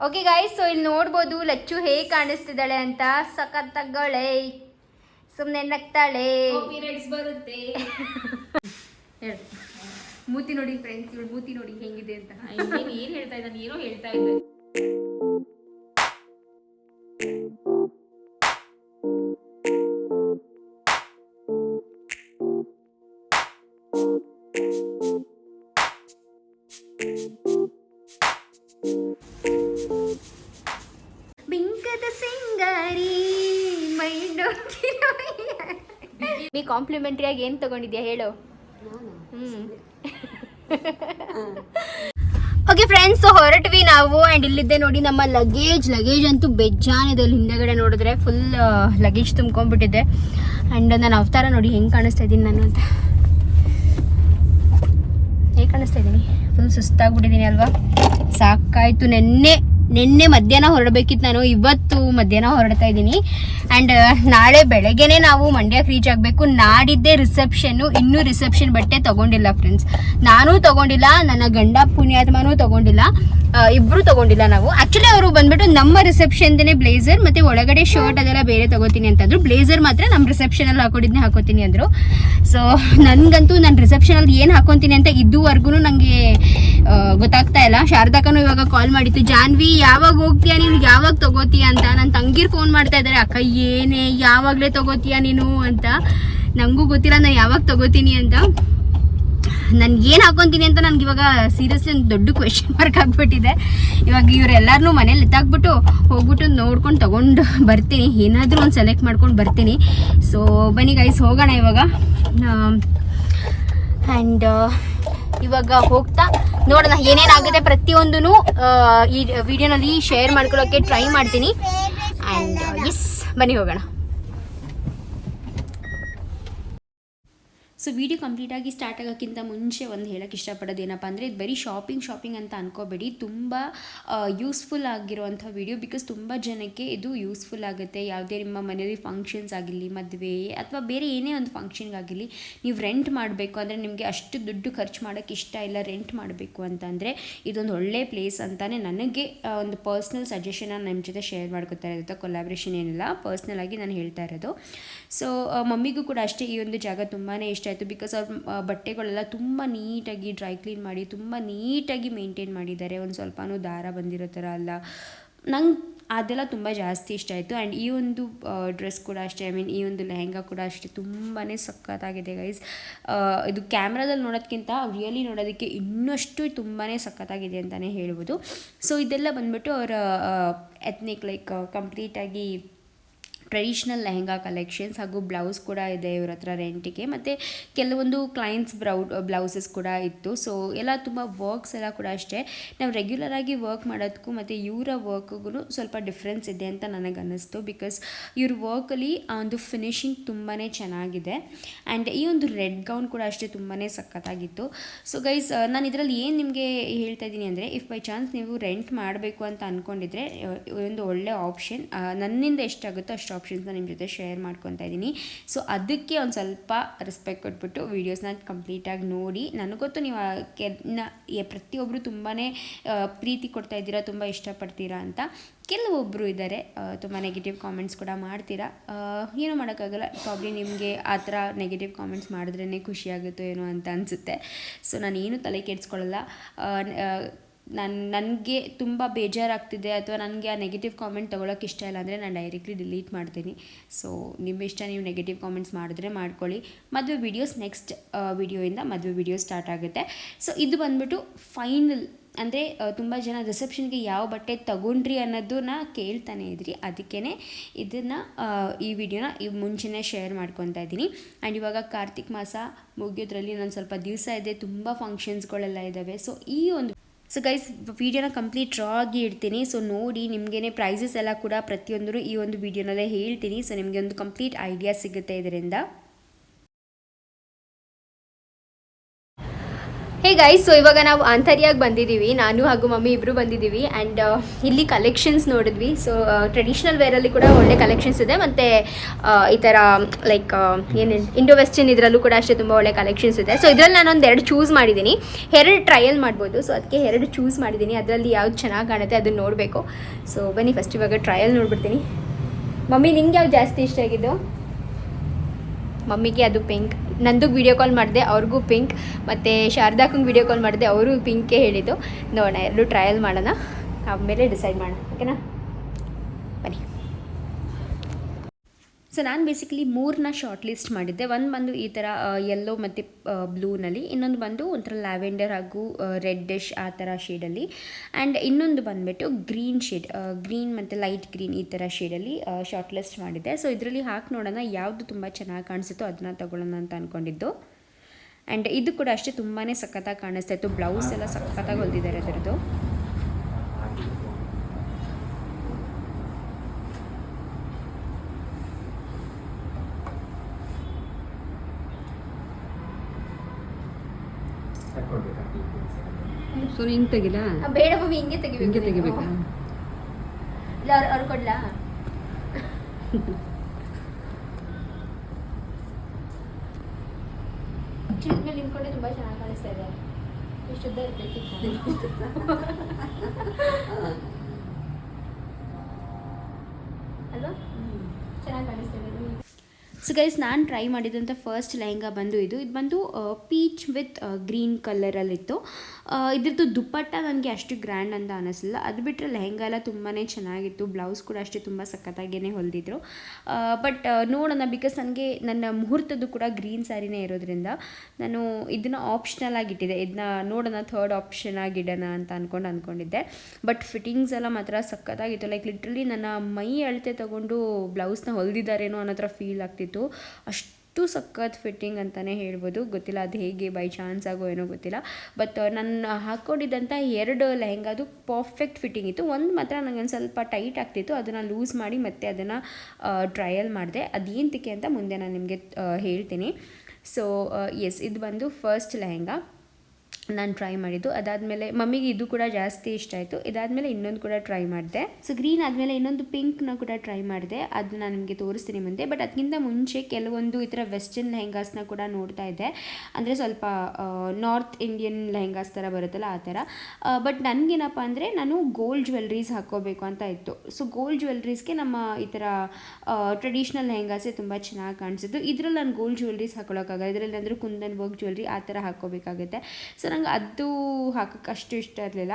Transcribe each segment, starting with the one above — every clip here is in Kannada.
ಓಕೆ ಗಾಯ್ಸ್ ಸೊ ಇಲ್ಲಿ ನೋಡ್ಬೋದು ಲಚ್ಚು ಹೇಗೆ ಕಾಣಿಸ್ತಿದ್ದಾಳೆ ಅಂತ. ಸಖತ್ತಾಗಳೆ ಸುಮ್ಮನೆ ನಗ್ತಾಳೆ. ಬರುತ್ತೆ. ಮೂತಿ ನೋಡಿ ಫ್ರೆಂಡ್ಸ್ ಇವಳು ಮೂತಿ ನೋಡಿ ಹೆಂಗಿದೆ ಅಂತ. ಏನು ಏನ್ ಹೇಳ್ತಾ ಇದ್ದಾನೆ? ಏನೋ ಹೇಳ್ತಾ ಇದ್ದೆ ಕಾಂಪ್ಲಿಮೆಂಟ್ರಿಯಾಗಿ ಏನು ತಗೊಂಡಿದ್ಯಾ ಹೇಳು? ಹ್ಞೂ ಓಕೆ ಫ್ರೆಂಡ್ಸ್ ಹೊರಟ್ವಿ ನಾವು ಆ್ಯಂಡ್ ಇಲ್ಲಿದ್ದೆ ನೋಡಿ ನಮ್ಮ ಲಗೇಜ್ ಲಗೇಜ್ ಅಂತೂ ಬೆಜ್ಜಾನಿದೆ ಅಲ್ಲಿ ಹಿಂದೆಗಡೆ ನೋಡಿದ್ರೆ ಫುಲ್ ಲಗೇಜ್ ತುಂಬ್ಕೊಂಡ್ಬಿಟ್ಟಿದೆ. ಆ್ಯಂಡ್ ನಾನು ಅವತಾರ ನೋಡಿ ಹೆಂಗೆ ಕಾಣಿಸ್ತಾ ಇದ್ದೀನಿ ನಾನು ಅಂತ. ಹೇಗೆ ಕಾಣಿಸ್ತಾ ಇದ್ದೀನಿ? ಫುಲ್ ಸುಸ್ತಾಗ್ಬಿಟ್ಟಿದ್ದೀನಿ ಅಲ್ವಾ? ಸಾಕಾಯಿತು ನೆನ್ನೆ. ನಿನ್ನೆ ಮಧ್ಯಾಹ್ನ ಹೊರಡಬೇಕಿತ್ತು ನಾನು. ಇವತ್ತು ಮಧ್ಯಾಹ್ನ ಹೊರಡ್ತಾ ಇದ್ದೀನಿ. ಆ್ಯಂಡ್ ನಾಳೆ ಬೆಳಗ್ಗೆನೆ ನಾವು ಮಂಡ್ಯಕ್ಕೆ ರೀಚ್ ಆಗಬೇಕು. ನಾಡಿದ್ದೇ ರಿಸೆಪ್ಷನ್ನು ಇನ್ನೂ ರಿಸೆಪ್ಷನ್ ಬಟ್ಟೆ ತೊಗೊಂಡಿಲ್ಲ ಫ್ರೆಂಡ್ಸ್ ನಾನೂ ತೊಗೊಂಡಿಲ್ಲ, ನನ್ನ ಗಂಡ ಪುಣ್ಯಾತ್ಮನೂ ತೊಗೊಂಡಿಲ್ಲ. ಇಬ್ಬರೂ ತೊಗೊಂಡಿಲ್ಲ ನಾವು. ಆ್ಯಕ್ಚುಲಿ ಅವರು ಬಂದ್ಬಿಟ್ಟು ನಮ್ಮ ರಿಸೆಪ್ಷನ್ದೇ ಬ್ಲೇಸರ್ ಮತ್ತು ಒಳಗಡೆ ಶರ್ಟ್ ಅದೆಲ್ಲ ಬೇರೆ ತೊಗೋತೀನಿ ಅಂತಂದರು. ಬ್ಲೇಸರ್ ಮಾತ್ರ ನಮ್ಮ ರಿಸೆಪ್ಷನಲ್ಲಿ ಹಾಕೊಂಡಿದ್ದೆ ಹಾಕೋತೀನಿ ಅಂದರು. ಸೊ ನನಗಂತೂ ನನ್ನ ರಿಸೆಪ್ಷನಲ್ಲಿ ಏನು ಹಾಕೊತೀನಿ ಅಂತ ಇದುವರೆಗೂ ನನಗೆ ಗೊತ್ತಾಗ್ತಾ ಇಲ್ಲ. ಶಾರದಾಕನು ಇವಾಗ ಕಾಲ್ ಮಾಡಿತ್ತು ಜಾನ್ವಿ ಯಾವಾಗ ಹೋಗ್ತೀಯಾ ನೀನು? ಯಾವಾಗ ತಗೋತೀಯ ಅಂತ? ನನ್ನ ತಂಗಿರ್ ಫೋನ್ ಮಾಡ್ತಾ ಇದ್ದಾರೆ ಅಕ್ಕ, ಏನೇ, ಯಾವಾಗಲೇ ತಗೋತೀಯ ನೀನು? ಅಂತ. ನನಗೂ ಗೊತ್ತಿಲ್ಲ ನಾನು ಯಾವಾಗ ತಗೋತೀನಿ? ಅಂತ. ನನ್ಗೆ ಏನು ಹಾಕೊಂತೀನಿ ಅಂತ ನನ್ಗೆ ಇವಾಗ ಸೀರಿಯಸ್ಲಿ ಒಂದು ದೊಡ್ಡ ಕ್ವೆಶನ್ ಮಾರ್ಕ್ ಆಗ್ಬಿಟ್ಟಿದೆ. ಇವಾಗ ಇವರೆಲ್ಲರನ್ನೂ ಮನೇಲಿ ಎತ್ತಾಕ್ಬಿಟ್ಟು ಹೋಗ್ಬಿಟ್ಟು ನೋಡ್ಕೊಂಡು ತಗೊಂಡು ಬರ್ತೀನಿ. ಏನಾದರೂ ಒಂದು ಸೆಲೆಕ್ಟ್ ಮಾಡ್ಕೊಂಡು ಬರ್ತೀನಿ. ಸೊ ಬನ್ನಿ ಗೈಸ್ ಹೋಗೋಣ ಇವಾಗ. ಆ್ಯಂಡ್ ಇವಾಗ ಹೋಗ್ತಾ ನೋಡೋಣ ಏನೇನಾಗುತ್ತೆ ಪ್ರತಿಯೊಂದೂ ಈ ವಿಡಿಯೋನಲ್ಲಿ ಶೇರ್ ಮಾಡ್ಕೊಳ್ಳೋಕ್ಕೆ ಟ್ರೈ ಮಾಡ್ತೀನಿ. ಆ್ಯಂಡ್ ಎಸ್ ಬನ್ನಿ ಹೋಗೋಣ. ಸೊ ವಿಡಿಯೋ ಕಂಪ್ಲೀಟಾಗಿ ಸ್ಟಾರ್ಟ್ ಆಗೋಕ್ಕಿಂತ ಮುಂಚೆ ಒಂದು ಹೇಳೋಕೆ ಇಷ್ಟಪಡೋದು ಏನಪ್ಪ ಅಂದರೆ, ಇದು ಬರೀ ಶಾಪಿಂಗ್ ಶಾಪಿಂಗ್ ಅಂತ ಅನ್ಕೋಬೇಡಿ. ತುಂಬ ಯೂಸ್ಫುಲ್ ಆಗಿರುವಂಥ ವಿಡಿಯೋ ಬಿಕಾಸ್ ತುಂಬ ಜನಕ್ಕೆ ಇದು ಯೂಸ್ಫುಲ್ ಆಗುತ್ತೆ. ಯಾವುದೇ ನಿಮ್ಮ ಮನೆಯಲ್ಲಿ ಫಂಕ್ಷನ್ಸ್ ಆಗಿರಲಿ, ಮದುವೆ ಅಥವಾ ಬೇರೆ ಏನೇ ಒಂದು ಫಂಕ್ಷನ್ಗಾಗಿರಲಿ ನೀವು ರೆಂಟ್ ಮಾಡಬೇಕು ಅಂದರೆ ನಿಮಗೆ ಅಷ್ಟು ದುಡ್ಡು ಖರ್ಚು ಮಾಡೋಕ್ಕೆ ಇಷ್ಟ ಇಲ್ಲ ರೆಂಟ್ ಮಾಡಬೇಕು ಅಂತಂದರೆ ಇದೊಂದು ಒಳ್ಳೆ ಪ್ಲೇಸ್ ಅಂತಲೇ ನನಗೆ ಒಂದು ಪರ್ಸ್ನಲ್ ಸಜೆಷನ್ನ ನಿಮ್ಮ ಜೊತೆ ಶೇರ್ ಮಾಡ್ಕೋತಾರೆ ಇರೋದು. ಕೊಲಾಬ್ರೇಷನ್ ಏನಿಲ್ಲ ಪರ್ಸ್ನಲ್ ಆಗಿ ನಾನು ಹೇಳ್ತಾ ಇರೋದು. ಸೊ ಮಮ್ಮಿಗೂ ಕೂಡ ಅಷ್ಟೇ ಈ ಒಂದು ಜಾಗ ತುಂಬಾ ಇಷ್ಟ ಆಯಿತು ಬಿಕಾಸ್ ಅವ್ರ ಬಟ್ಟೆಗಳೆಲ್ಲ ತುಂಬ ನೀಟಾಗಿ ಡ್ರೈ ಕ್ಲೀನ್ ಮಾಡಿ, ತುಂಬ ನೀಟಾಗಿ ಮೇಂಟೈನ್ ಮಾಡಿದ್ದಾರೆ. ಒಂದು ಸ್ವಲ್ಪನೂ ದಾರ ಬಂದಿರೋ ಥರ ಅಲ್ಲ. ನಂಗೆ ಅದೆಲ್ಲ ತುಂಬ ಜಾಸ್ತಿ ಇಷ್ಟ ಆಯಿತು. ಆ್ಯಂಡ್ ಈ ಒಂದು ಡ್ರೆಸ್ ಕೂಡ ಅಷ್ಟೇ ಐ ಮೀನ್ ಈ ಒಂದು ಲೆಹೆಂಗಾ ಕೂಡ ಅಷ್ಟೇ ತುಂಬಾ ಸಖತ್ತಾಗಿದೆ ಗೈಸ್ ಇದು ಕ್ಯಾಮ್ರಾದಲ್ಲಿ ನೋಡೋದಕ್ಕಿಂತ ರಿಯಲಿ ನೋಡೋದಕ್ಕೆ ಇನ್ನಷ್ಟು ತುಂಬಾ ಸಖತ್ತಾಗಿದೆ ಅಂತಲೇ ಹೇಳ್ಬೋದು. ಸೊ ಇದೆಲ್ಲ ಬಂದ್ಬಿಟ್ಟು ಅವರ ಎತ್ನಿಕ್ ಲೈಕ್ ಕಂಪ್ಲೀಟಾಗಿ ಟ್ರೆಡಿಷ್ನಲ್ ಲೆಹೆಂಗಾ ಕಲೆಕ್ಷನ್ಸ್ ಹಾಗೂ ಬ್ಲೌಸ್ ಕೂಡ ಇದೆ ಇವ್ರ ಹತ್ರ ರೆಂಟಿಗೆ. ಮತ್ತು ಕೆಲವೊಂದು ಕ್ಲೈಂಟ್ಸ್ ಬ್ರೌಡ್ ಬ್ಲೌಸಸ್ ಕೂಡ ಇತ್ತು. ಸೊ ಎಲ್ಲ ತುಂಬ ವರ್ಕ್ಸ್ ಎಲ್ಲ ಕೂಡ ಅಷ್ಟೇ. ನಾವು ರೆಗ್ಯುಲರ್ ಆಗಿ ವರ್ಕ್ ಮಾಡೋದಕ್ಕೂ ಮತ್ತು ಇವರ ವರ್ಕ್ಗೂ ಸ್ವಲ್ಪ ಡಿಫ್ರೆನ್ಸ್ ಇದೆ ಅಂತ ನನಗೆ ಅನ್ನಿಸ್ತು ಬಿಕಾಸ್ ಇವ್ರ ವರ್ಕಲ್ಲಿ ಆ ಒಂದು ಫಿನಿಶಿಂಗ್ ತುಂಬಾ ಚೆನ್ನಾಗಿದೆ. ಆ್ಯಂಡ್ ಈ ಒಂದು ರೆಡ್ ಗೌನ್ ಕೂಡ ಅಷ್ಟೇ ತುಂಬಾ ಸಖತ್ತಾಗಿತ್ತು. ಸೊ ಗೈಸ್ ನಾನು ಇದರಲ್ಲಿ ಏನು ನಿಮಗೆ ಹೇಳ್ತಾ ಇದ್ದೀನಿ ಅಂದರೆ ಇಫ್ ಬೈ ಚಾನ್ಸ್ ನೀವು ರೆಂಟ್ ಮಾಡಬೇಕು ಅಂತ ಅಂದ್ಕೊಂಡಿದ್ರೆ ಒಂದು ಒಳ್ಳೆ ಆಪ್ಷನ್ ನನ್ನಿಂದ ಎಷ್ಟಾಗುತ್ತೋ ಅಷ್ಟು ಆಪ್ಷನ್ಸ್ನ ನಿಮ್ಮ ಜೊತೆ ಶೇರ್ ಮಾಡ್ಕೊತಾ ಇದ್ದೀನಿ. ಸೊ ಅದಕ್ಕೆ ಒಂದು ಸ್ವಲ್ಪ ರೆಸ್ಪೆಕ್ಟ್ ಕೊಟ್ಬಿಟ್ಟು ವೀಡಿಯೋಸ್ನ ಕಂಪ್ಲೀಟಾಗಿ ನೋಡಿ. ನನಗೊತ್ತು ನೀವು ಪ್ರತಿಯೊಬ್ಬರು ತುಂಬಾ ಪ್ರೀತಿ ಕೊಡ್ತಾ ಇದ್ದೀರಾ, ತುಂಬ ಇಷ್ಟಪಡ್ತೀರಾ ಅಂತ. ಕೆಲವೊಬ್ಬರು ಇದ್ದಾರೆ ತುಂಬ ನೆಗೆಟಿವ್ ಕಾಮೆಂಟ್ಸ್ ಕೂಡ ಮಾಡ್ತೀರಾ. ಏನೂ ಮಾಡೋಕ್ಕಾಗಲ್ಲ. ಪ್ರಾಬ್ಲಿ ನಿಮಗೆ ಆ ಥರ ನೆಗೆಟಿವ್ ಕಾಮೆಂಟ್ಸ್ ಮಾಡಿದ್ರೇ ಖುಷಿಯಾಗುತ್ತೋ ಏನೋ ಅಂತ ಅನಿಸುತ್ತೆ. ಸೊ ನಾನು ಏನು ತಲೆ ಕೆಡಿಸ್ಕೊಳ್ಳಲ್ಲ ನಾನು, ನನಗೆ ತುಂಬ ಬೇಜಾರಾಗ್ತಿದೆ ಅಥವಾ ನನಗೆ ಆ ನೆಗೆಟಿವ್ ಕಾಮೆಂಟ್ ತೊಗೊಳಕ್ಕೆ ಇಷ್ಟ ಇಲ್ಲ ಅಂದರೆ ನಾನು ಡೈರೆಕ್ಟ್ಲಿ ಡಿಲೀಟ್ ಮಾಡ್ತೀನಿ. ಸೊ ನಿಮ್ಮ ಇಷ್ಟ ನೀವು ನೆಗೆಟಿವ್ ಕಾಮೆಂಟ್ಸ್ ಮಾಡಿದ್ರೆ ಮಾಡ್ಕೊಳ್ಳಿ. ಮದುವೆ ವೀಡಿಯೋಸ್ ನೆಕ್ಸ್ಟ್ ವೀಡಿಯೋಯಿಂದ ಮದುವೆ ವೀಡಿಯೋ ಸ್ಟಾರ್ಟ್ ಆಗುತ್ತೆ. ಸೊ ಇದು ಬಂದ್ಬಿಟ್ಟು ಫೈನಲ್ ಅಂದರೆ ತುಂಬ ಜನ ರಿಸೆಪ್ಷನ್ಗೆ ಯಾವ ಬಟ್ಟೆ ತಗೊಂಡ್ರಿ ಅನ್ನೋದನ್ನ ಕೇಳ್ತಾನೆ ಇದ್ರಿ. ಅದಕ್ಕೇ ಇದನ್ನು ಈ ವಿಡಿಯೋನ ಈ ಮುಂಚೆನೇ ಶೇರ್ ಮಾಡ್ಕೊತಾ ಇದ್ದೀನಿ. ಆ್ಯಂಡ್ ಇವಾಗ ಕಾರ್ತಿಕ್ ಮಾಸ ಮುಗಿಯೋದ್ರಲ್ಲಿ ನಾನು ಸ್ವಲ್ಪ ದಿವಸ ಇದೆ. ತುಂಬ ಫಂಕ್ಷನ್ಸ್ಗಳೆಲ್ಲ ಇದ್ದಾವೆ ಸೊ ಈ ಒಂದು ಸೊ ಗೈಸ್ ವೀಡಿಯೋನ ಕಂಪ್ಲೀಟ್ ಡ್ರಾ ಆಗಿ ಇಡ್ತೀನಿ. ಸೊ ನೋಡಿ, ನಿಮಗೇನೆ ಪ್ರೈಸಸ್ ಎಲ್ಲ ಕೂಡ ಪ್ರತಿಯೊಂದರೂ ಈ ಒಂದು ವಿಡಿಯೋನಲ್ಲೇ ಹೇಳ್ತೀನಿ. ಸೊ ನಿಮಗೆ ಒಂದು ಕಂಪ್ಲೀಟ್ ಐಡಿಯಾ ಸಿಗುತ್ತೆ ಇದರಿಂದ. ಹೇ ಗೈಸ್ ಸೊ ಇವಾಗ ನಾವು ಆಂತರ್ಯಾಗಿ ಬಂದಿದ್ದೀವಿ. ನಾನು ಹಾಗೂ ಮಮ್ಮಿ ಇಬ್ಬರು ಬಂದಿದ್ದೀವಿ. ಆ್ಯಂಡ್ ಇಲ್ಲಿ ಕಲೆಕ್ಷನ್ಸ್ ನೋಡಿದ್ವಿ. ಸೊ ಟ್ರೆಡಿಷ್ನಲ್ ವೇರಲ್ಲಿ ಕೂಡ ಒಳ್ಳೆ ಕಲೆಕ್ಷನ್ಸ್ ಇದೆ. ಮತ್ತು ಈ ಥರ ಲೈಕ್ ಏನು ಇಂಡೋ ವೆಸ್ಟರ್ನ್ ಇದರಲ್ಲೂ ಕೂಡ ಅಷ್ಟೇ ತುಂಬ ಒಳ್ಳೆ ಕಲೆಕ್ಷನ್ಸ್ ಇದೆ. ಸೊ ಇದರಲ್ಲಿ ನಾನು ಒಂದು ಎರಡು ಚೂಸ್ ಮಾಡಿದ್ದೀನಿ ಎರಡು ಟ್ರಯಲ್ ಮಾಡ್ಬೋದು. ಸೊ ಅದಕ್ಕೆ ಎರಡು ಚೂಸ್ ಮಾಡಿದ್ದೀನಿ ಅದರಲ್ಲಿ ಯಾವ್ದು ಚೆನ್ನಾಗಿ ಕಾಣುತ್ತೆ ಅದನ್ನು ನೋಡಬೇಕು. ಸೊ ಬನ್ನಿ ಫಸ್ಟ್ ಇವಾಗ ಟ್ರಯಲ್ ನೋಡ್ಬಿಡ್ತೀನಿ. ಮಮ್ಮಿ, ನಿಂಗೆ ಯಾವ್ದು ಜಾಸ್ತಿ ಇಷ್ಟ ಆಗಿದ್ದು? ಮಮ್ಮಿಗೆ ಅದು ಪಿಂಕ್ ನಂದು ವಿಡಿಯೋ ಕಾಲ್ ಮಾಡಿದೆ, ಅವ್ರಿಗೂ ಪಿಂಕ್ ಮತ್ತು ಶಾರದಾಕಂಗೆ ವಿಡಿಯೋ ಕಾಲ್ ಮಾಡಿದೆ, ಅವರು ಪಿಂಕೇ ಹೇಳಿದ್ದು. ನೋಡೋಣ, ಎರಡು ಟ್ರಯಲ್ ಮಾಡೋಣ, ಆಮೇಲೆ ಡಿಸೈಡ್ ಮಾಡೋಣ ಓಕೆನಾ ಬನ್ನಿ ಸೊ ನಾನು ಬೇಸಿಕಲಿ ಮೂರನ್ನ ಶಾರ್ಟ್ ಲಿಸ್ಟ್ ಮಾಡಿದ್ದೆ. ಒಂದು ಬಂದು ಈ ಥರ ಯೆಲ್ಲೋ ಮತ್ತು ಬ್ಲೂನಲ್ಲಿ ಇನ್ನೊಂದು ಬಂದು ಒಂಥರ ಲ್ಯಾವೆಂಡರ್ ಹಾಗೂ ರೆಡ್ಡಿಶ್ ಆ ಥರ ಶೇಡಲ್ಲಿ ಆ್ಯಂಡ್ ಇನ್ನೊಂದು ಬಂದುಬಿಟ್ಟು ಗ್ರೀನ್ ಶೇಡ್ ಗ್ರೀನ್ ಮತ್ತು ಲೈಟ್ ಗ್ರೀನ್ ಈ ಥರ ಶೇಡಲ್ಲಿ ಶಾರ್ಟ್ ಲಿಸ್ಟ್ ಮಾಡಿದ್ದೆ. ಸೊ ಇದರಲ್ಲಿ ಹಾಕಿ ನೋಡೋಣ, ಯಾವುದು ತುಂಬ ಚೆನ್ನಾಗಿ ಕಾಣಿಸುತ್ತೋ ಅದನ್ನ ತಗೊಳ್ಳೋಣ ಅಂತ ಅಂದ್ಕೊಂಡಿದ್ದು ಆ್ಯಂಡ್ ಇದು ಕೂಡ ಅಷ್ಟೇ ತುಂಬಾ ಸಖತ್ತಾಗಿ ಕಾಣಿಸ್ತಾ ಇತ್ತು. ಬ್ಲೌಸ್ ಎಲ್ಲ ಸಖತ್ತಾಗಿ ಹೊಲ್ದಿದ್ದಾರೆ ಅದರದ್ದು. ಸೊ ಹಿಂಗೆ ತೆಗಿಲ? ಬೇಡ ಮಮ್ಮಿ ಹಿಂಗೆ ತೆಗಿಬೇಕು. ಹಿಂಗೆ ತೆಗಿಬೇಕಾ? ಇಲ್ಲ ಅವ್ರು ಅವ್ರು ಕೊಡ್ಲಾ? ತುಂಬಾ ನಿಂತ್ಕೊಂಡೆ ತುಂಬ ಚೆನ್ನಾಗಿ ಕಾಣಿಸ್ತಾ ಇದೆ. ಇಷ್ಟುದ್ದ ಇರ್ಬೇಕಿತ್ತು ಅಲ್ವಾ ಚೆನ್ನಾಗಿ ಕಾಣಿಸ್ತಾ ಇದೆ ಸೊ ಗೈಸ್ ನಾನು ಟ್ರೈ ಮಾಡಿದಂಥ ಫಸ್ಟ್ ಲೆಹಂಗಾ ಬಂದು ಇದು. ಇದು ಬಂದು ಪೀಚ್ ವಿತ್ ಗ್ರೀನ್ ಕಲರಲ್ಲಿತ್ತು ಇದ್ರದ್ದು ದುಪ್ಪಟ್ಟ ನನಗೆ ಅಷ್ಟು ಗ್ರ್ಯಾಂಡ್ ಅಂತ ಅನಿಸಿಲ್ಲ ಅದು ಬಿಟ್ಟರೆ ಲೆಹೆಂಗ ಎಲ್ಲ ತುಂಬಾ ಚೆನ್ನಾಗಿತ್ತು. ಬ್ಲೌಸ್ ಕೂಡ ಅಷ್ಟೇ ತುಂಬ ಸಖತ್ತಾಗೇ ಹೊಲಿದಿದ್ರು. ಬಟ್ ನೋಡೋಣ ಬಿಕಾಸ್ ನನಗೆ ನನ್ನ ಮುಹೂರ್ತದ್ದು ಕೂಡ ಗ್ರೀನ್ ಸ್ಯಾರಿನೇ ಇರೋದ್ರಿಂದ ನಾನು ಇದನ್ನು ಆಪ್ಷನಲ್ ಆಗಿಟ್ಟಿದ್ದೆ ಇದನ್ನ ನೋಡೋಣ ಥರ್ಡ್ ಆಪ್ಷನ್ ಆಗಿಡೋಣ ಅಂತ ಅಂದ್ಕೊಂಡು ಅಂದ್ಕೊಂಡಿದ್ದೆ ಬಟ್ ಫಿಟ್ಟಿಂಗ್ಸ್ ಎಲ್ಲ ಮಾತ್ರ ಸಖತ್ತಾಗಿತ್ತು. ಲೈಕ್ ಲಿಟ್ರಲಿ ನನ್ನ ಮೈ ಅಳತೆ ತೊಗೊಂಡು ಬ್ಲೌಸ್ನ ಹೊಲಿದಿದ್ದಾರೇನೋ ಅನ್ನೋ ಥರ ಫೀಲ್ ಆಗ್ತಿತ್ತು. ಅಷ್ಟು ಸಖತ್ ಫಿಟ್ಟಿಂಗ್ ಅಂತಲೇ ಹೇಳ್ಬೋದು. ಗೊತ್ತಿಲ್ಲ ಅದು ಹೇಗೆ ಬೈ ಚಾನ್ಸ್ ಆಗೋ ಏನೋ ಗೊತ್ತಿಲ್ಲ. ಬಟ್ ನಾನು ಹಾಕ್ಕೊಂಡಿದ್ದಂಥ ಎರಡು ಲೆಹಂಗಾದು ಪರ್ಫೆಕ್ಟ್ ಫಿಟ್ಟಿಂಗ್ ಇತ್ತು. ಒಂದು ಮಾತ್ರ ನನಗೆ ಒಂದು ಸ್ವಲ್ಪ ಟೈಟ್ ಆಗ್ತಿತ್ತು. ಅದನ್ನು ಲೂಸ್ ಮಾಡಿ ಮತ್ತೆ ಅದನ್ನು ಟ್ರಯಲ್ ಮಾಡಿದೆ. ಅದೇಂತಕ್ಕೆ ಅಂತ ಮುಂದೆ ನಾನು ನಿಮಗೆ ಹೇಳ್ತೀನಿ. ಸೊ ಎಸ್ ಇದು ಬಂದು ಫಸ್ಟ್ ಲೆಹಂಗಾ. ನಾನು ಟ್ರೈ ಮಾಡಿದ್ದು. ಅದಾದಮೇಲೆ ಮಮ್ಮಿಗೆ ಇದು ಕೂಡ ಜಾಸ್ತಿ ಇಷ್ಟ ಆಯಿತು. ಇದಾದಮೇಲೆ ಇನ್ನೊಂದು ಕೂಡ ಟ್ರೈ ಮಾಡಿದೆ. ಸೊ ಗ್ರೀನ್ ಆದಮೇಲೆ ಇನ್ನೊಂದು ಪಿಂಕ್ನ ಕೂಡ ಟ್ರೈ ಮಾಡಿದೆ. ಅದನ್ನ ನಾನು ನಿಮಗೆ ತೋರಿಸ್ತೀನಿ ಮುಂದೆ. ಬಟ್ ಅದಕ್ಕಿಂತ ಮುಂಚೆ ಕೆಲವೊಂದು ಈ ಥರ ವೆಸ್ಟರ್ನ್ ಲೆಹೆಂಗಾಸ್ನ ಕೂಡ ನೋಡ್ತಾ ಇದ್ದೆ. ಅಂದರೆ ಸ್ವಲ್ಪ ನಾರ್ತ್ ಇಂಡಿಯನ್ ಲೆಹೆಂಗಾಸ್ ಥರ ಬರುತ್ತಲ್ಲ ಆ ಥರ. ಬಟ್ ನನಗೇನಪ್ಪ ಅಂದರೆ ನಾನು ಗೋಲ್ಡ್ ಜ್ಯುವೆಲ್ರೀಸ್ ಹಾಕ್ಕೋಬೇಕು ಅಂತ ಇತ್ತು. ಸೊ ಗೋಲ್ಡ್ ಜ್ಯುವೆಲ್ರೀಸ್ಗೆ ನಮ್ಮ ಈ ಥರ ಟ್ರೆಡಿಷ್ನಲ್ ಲೆಹಂಗಾಸೇ ತುಂಬ ಚೆನ್ನಾಗಿ ಕಾಣಿಸಿದ್ದು. ಇದರಲ್ಲಿ ನಾನು ಗೋಲ್ಡ್ ಜ್ಯುವೆಲ್ರೀಸ್ ಹಾಕೊಳ್ಳೋಕ್ಕಾಗಲ್ಲ ಇದರಲ್ಲಿ ಅಂದರೆ ಕುಂದನ್ ವರ್ಕ್ ಜ್ಯುವೆಲ್ರಿ ಆ ಥರ ಹಾಕ್ಕೋಬೇಕಾಗುತ್ತೆ. ಸೊ ನಂಗೆ ಅದು ಹಾಕೋಕ್ಕೆ ಅಷ್ಟು ಇಷ್ಟ ಇರಲಿಲ್ಲ.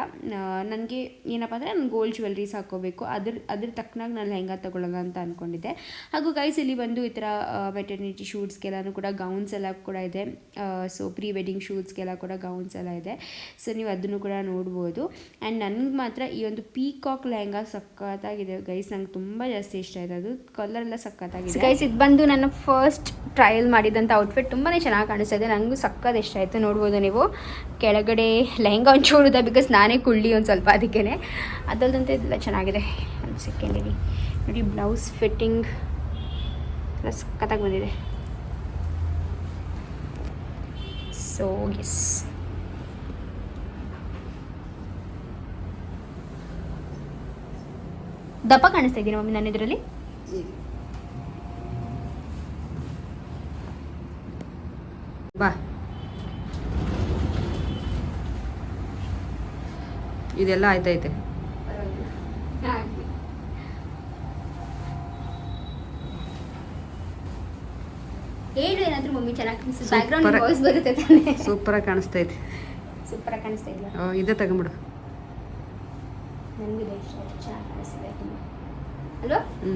ನನಗೆ ಏನಪ್ಪ ಅಂದರೆ ನಾನು ಗೋಲ್ಡ್ ಜ್ಯುವೆಲ್ರೀಸ್ ಹಾಕೋಬೇಕು ಅದ್ರ ಅದ್ರ ತಕ್ಕನಾಗಿ ನಾನು ಲೆಹಂಗಾ ತೊಗೊಳ್ಳೋಣ ಅಂತ ಅಂದ್ಕೊಂಡಿದ್ದೆ ಹಾಗೂ ಗೈಸ್ ಇಲ್ಲಿ ಬಂದು ಈ ಥರ ವೆಟರ್ನಿಟಿ ಶೂಟ್ಸ್ಗೆಲ್ಲನೂ ಕೂಡ ಗೌನ್ಸ್ ಎಲ್ಲ ಕೂಡ ಇದೆ. ಸೊ ಪ್ರೀ ವೆಡ್ಡಿಂಗ್ ಶೂಟ್ಸ್ಗೆಲ್ಲ ಕೂಡ ಗೌನ್ಸ್ ಎಲ್ಲ ಇದೆ. ಸೊ ನೀವು ಅದನ್ನು ಕೂಡ ನೋಡ್ಬೋದು. ಆ್ಯಂಡ್ ನನಗೆ ಮಾತ್ರ ಈ ಒಂದು ಪೀಕಾಕ್ ಲೆಹಂಗಾ ಸಖತ್ತಾಗಿದೆ. ಗೈಸ್ ನಂಗೆ ತುಂಬ ಜಾಸ್ತಿ ಇಷ್ಟ ಆಯಿತು ಅದು ಕಲರ್ ಎಲ್ಲ ಸಖತ್ತಾಗಿದೆ. ಗೈಸ್ ಇದು ಬಂದು ನನ್ನ ಫಸ್ಟ್ ಟ್ರಯಲ್ ಮಾಡಿದಂಥ ಔಟ್ಫಿಟ್ ತುಂಬಾ ಚೆನ್ನಾಗಿ ಕಾಣಿಸ್ತಾ ಇದೆ. ನನಗೂ ಸಖತ್ ಇಷ್ಟ ಆಯಿತು. ನೋಡ್ಬೋದು ನೀವು. ಕೆಳಗಡೆ ಲೆಹಂಗಾ ಒಂಚೂರು ಇದೆ ಬಿಕಾಸ್ ನಾನೇ ಕುಳ್ಳಿ ಒಂದು ಸ್ವಲ್ಪ ಅದಕ್ಕೇ ಅದಲ್ಲದಂತೆ ಇದೆಲ್ಲ ಚೆನ್ನಾಗಿದೆ. ಒಂದು ಸೆಕೆಂಡ್ ನೋಡಿ ಬ್ಲೌಸ್ ಫಿಟ್ಟಿಂಗ್ ಎಲ್ಲ ಸಕ್ಕತ್ತಾಗಿ ಬಂದಿದೆ. ಸೊ ಎಸ್ ದಪ್ಪ ಕಾಣಿಸ್ತಾ ಇದ್ದೀನಿ ಮಮ್ಮಿ ನಾನು ಇದರಲ್ಲಿ ಬಾ. ಇದೆಲ್ಲ ಆಯ್ತೈತೆ. ಹೇಳು ಏನಾದರೂ ಮಮ್ಮಿ ಚೆನ್ನಾಗಿ. ಬ್ಯಾಕ್ಗ್ರೌಂಡ್ ವಾಯ್ಸ್ ಬರುತ್ತೆ ತಾನೆ. ಸೂಪರಾಗಿ ಕಾಣಿಸ್ತೈತೆ. ಸೂಪರಾಗಿ ಕಾಣಿಸ್ತಾ ಇಲ್ಲ ಇದೇ ತಗೊಂಬಿಡು ನನಗೂ ಇಷ್ಟ ಚೆನ್ನಾಗಿ ಕಾಣಿಸ್ತಿದೆ ತುಂಬ. ಅಲ್ವಾ ಹ್ಞೂ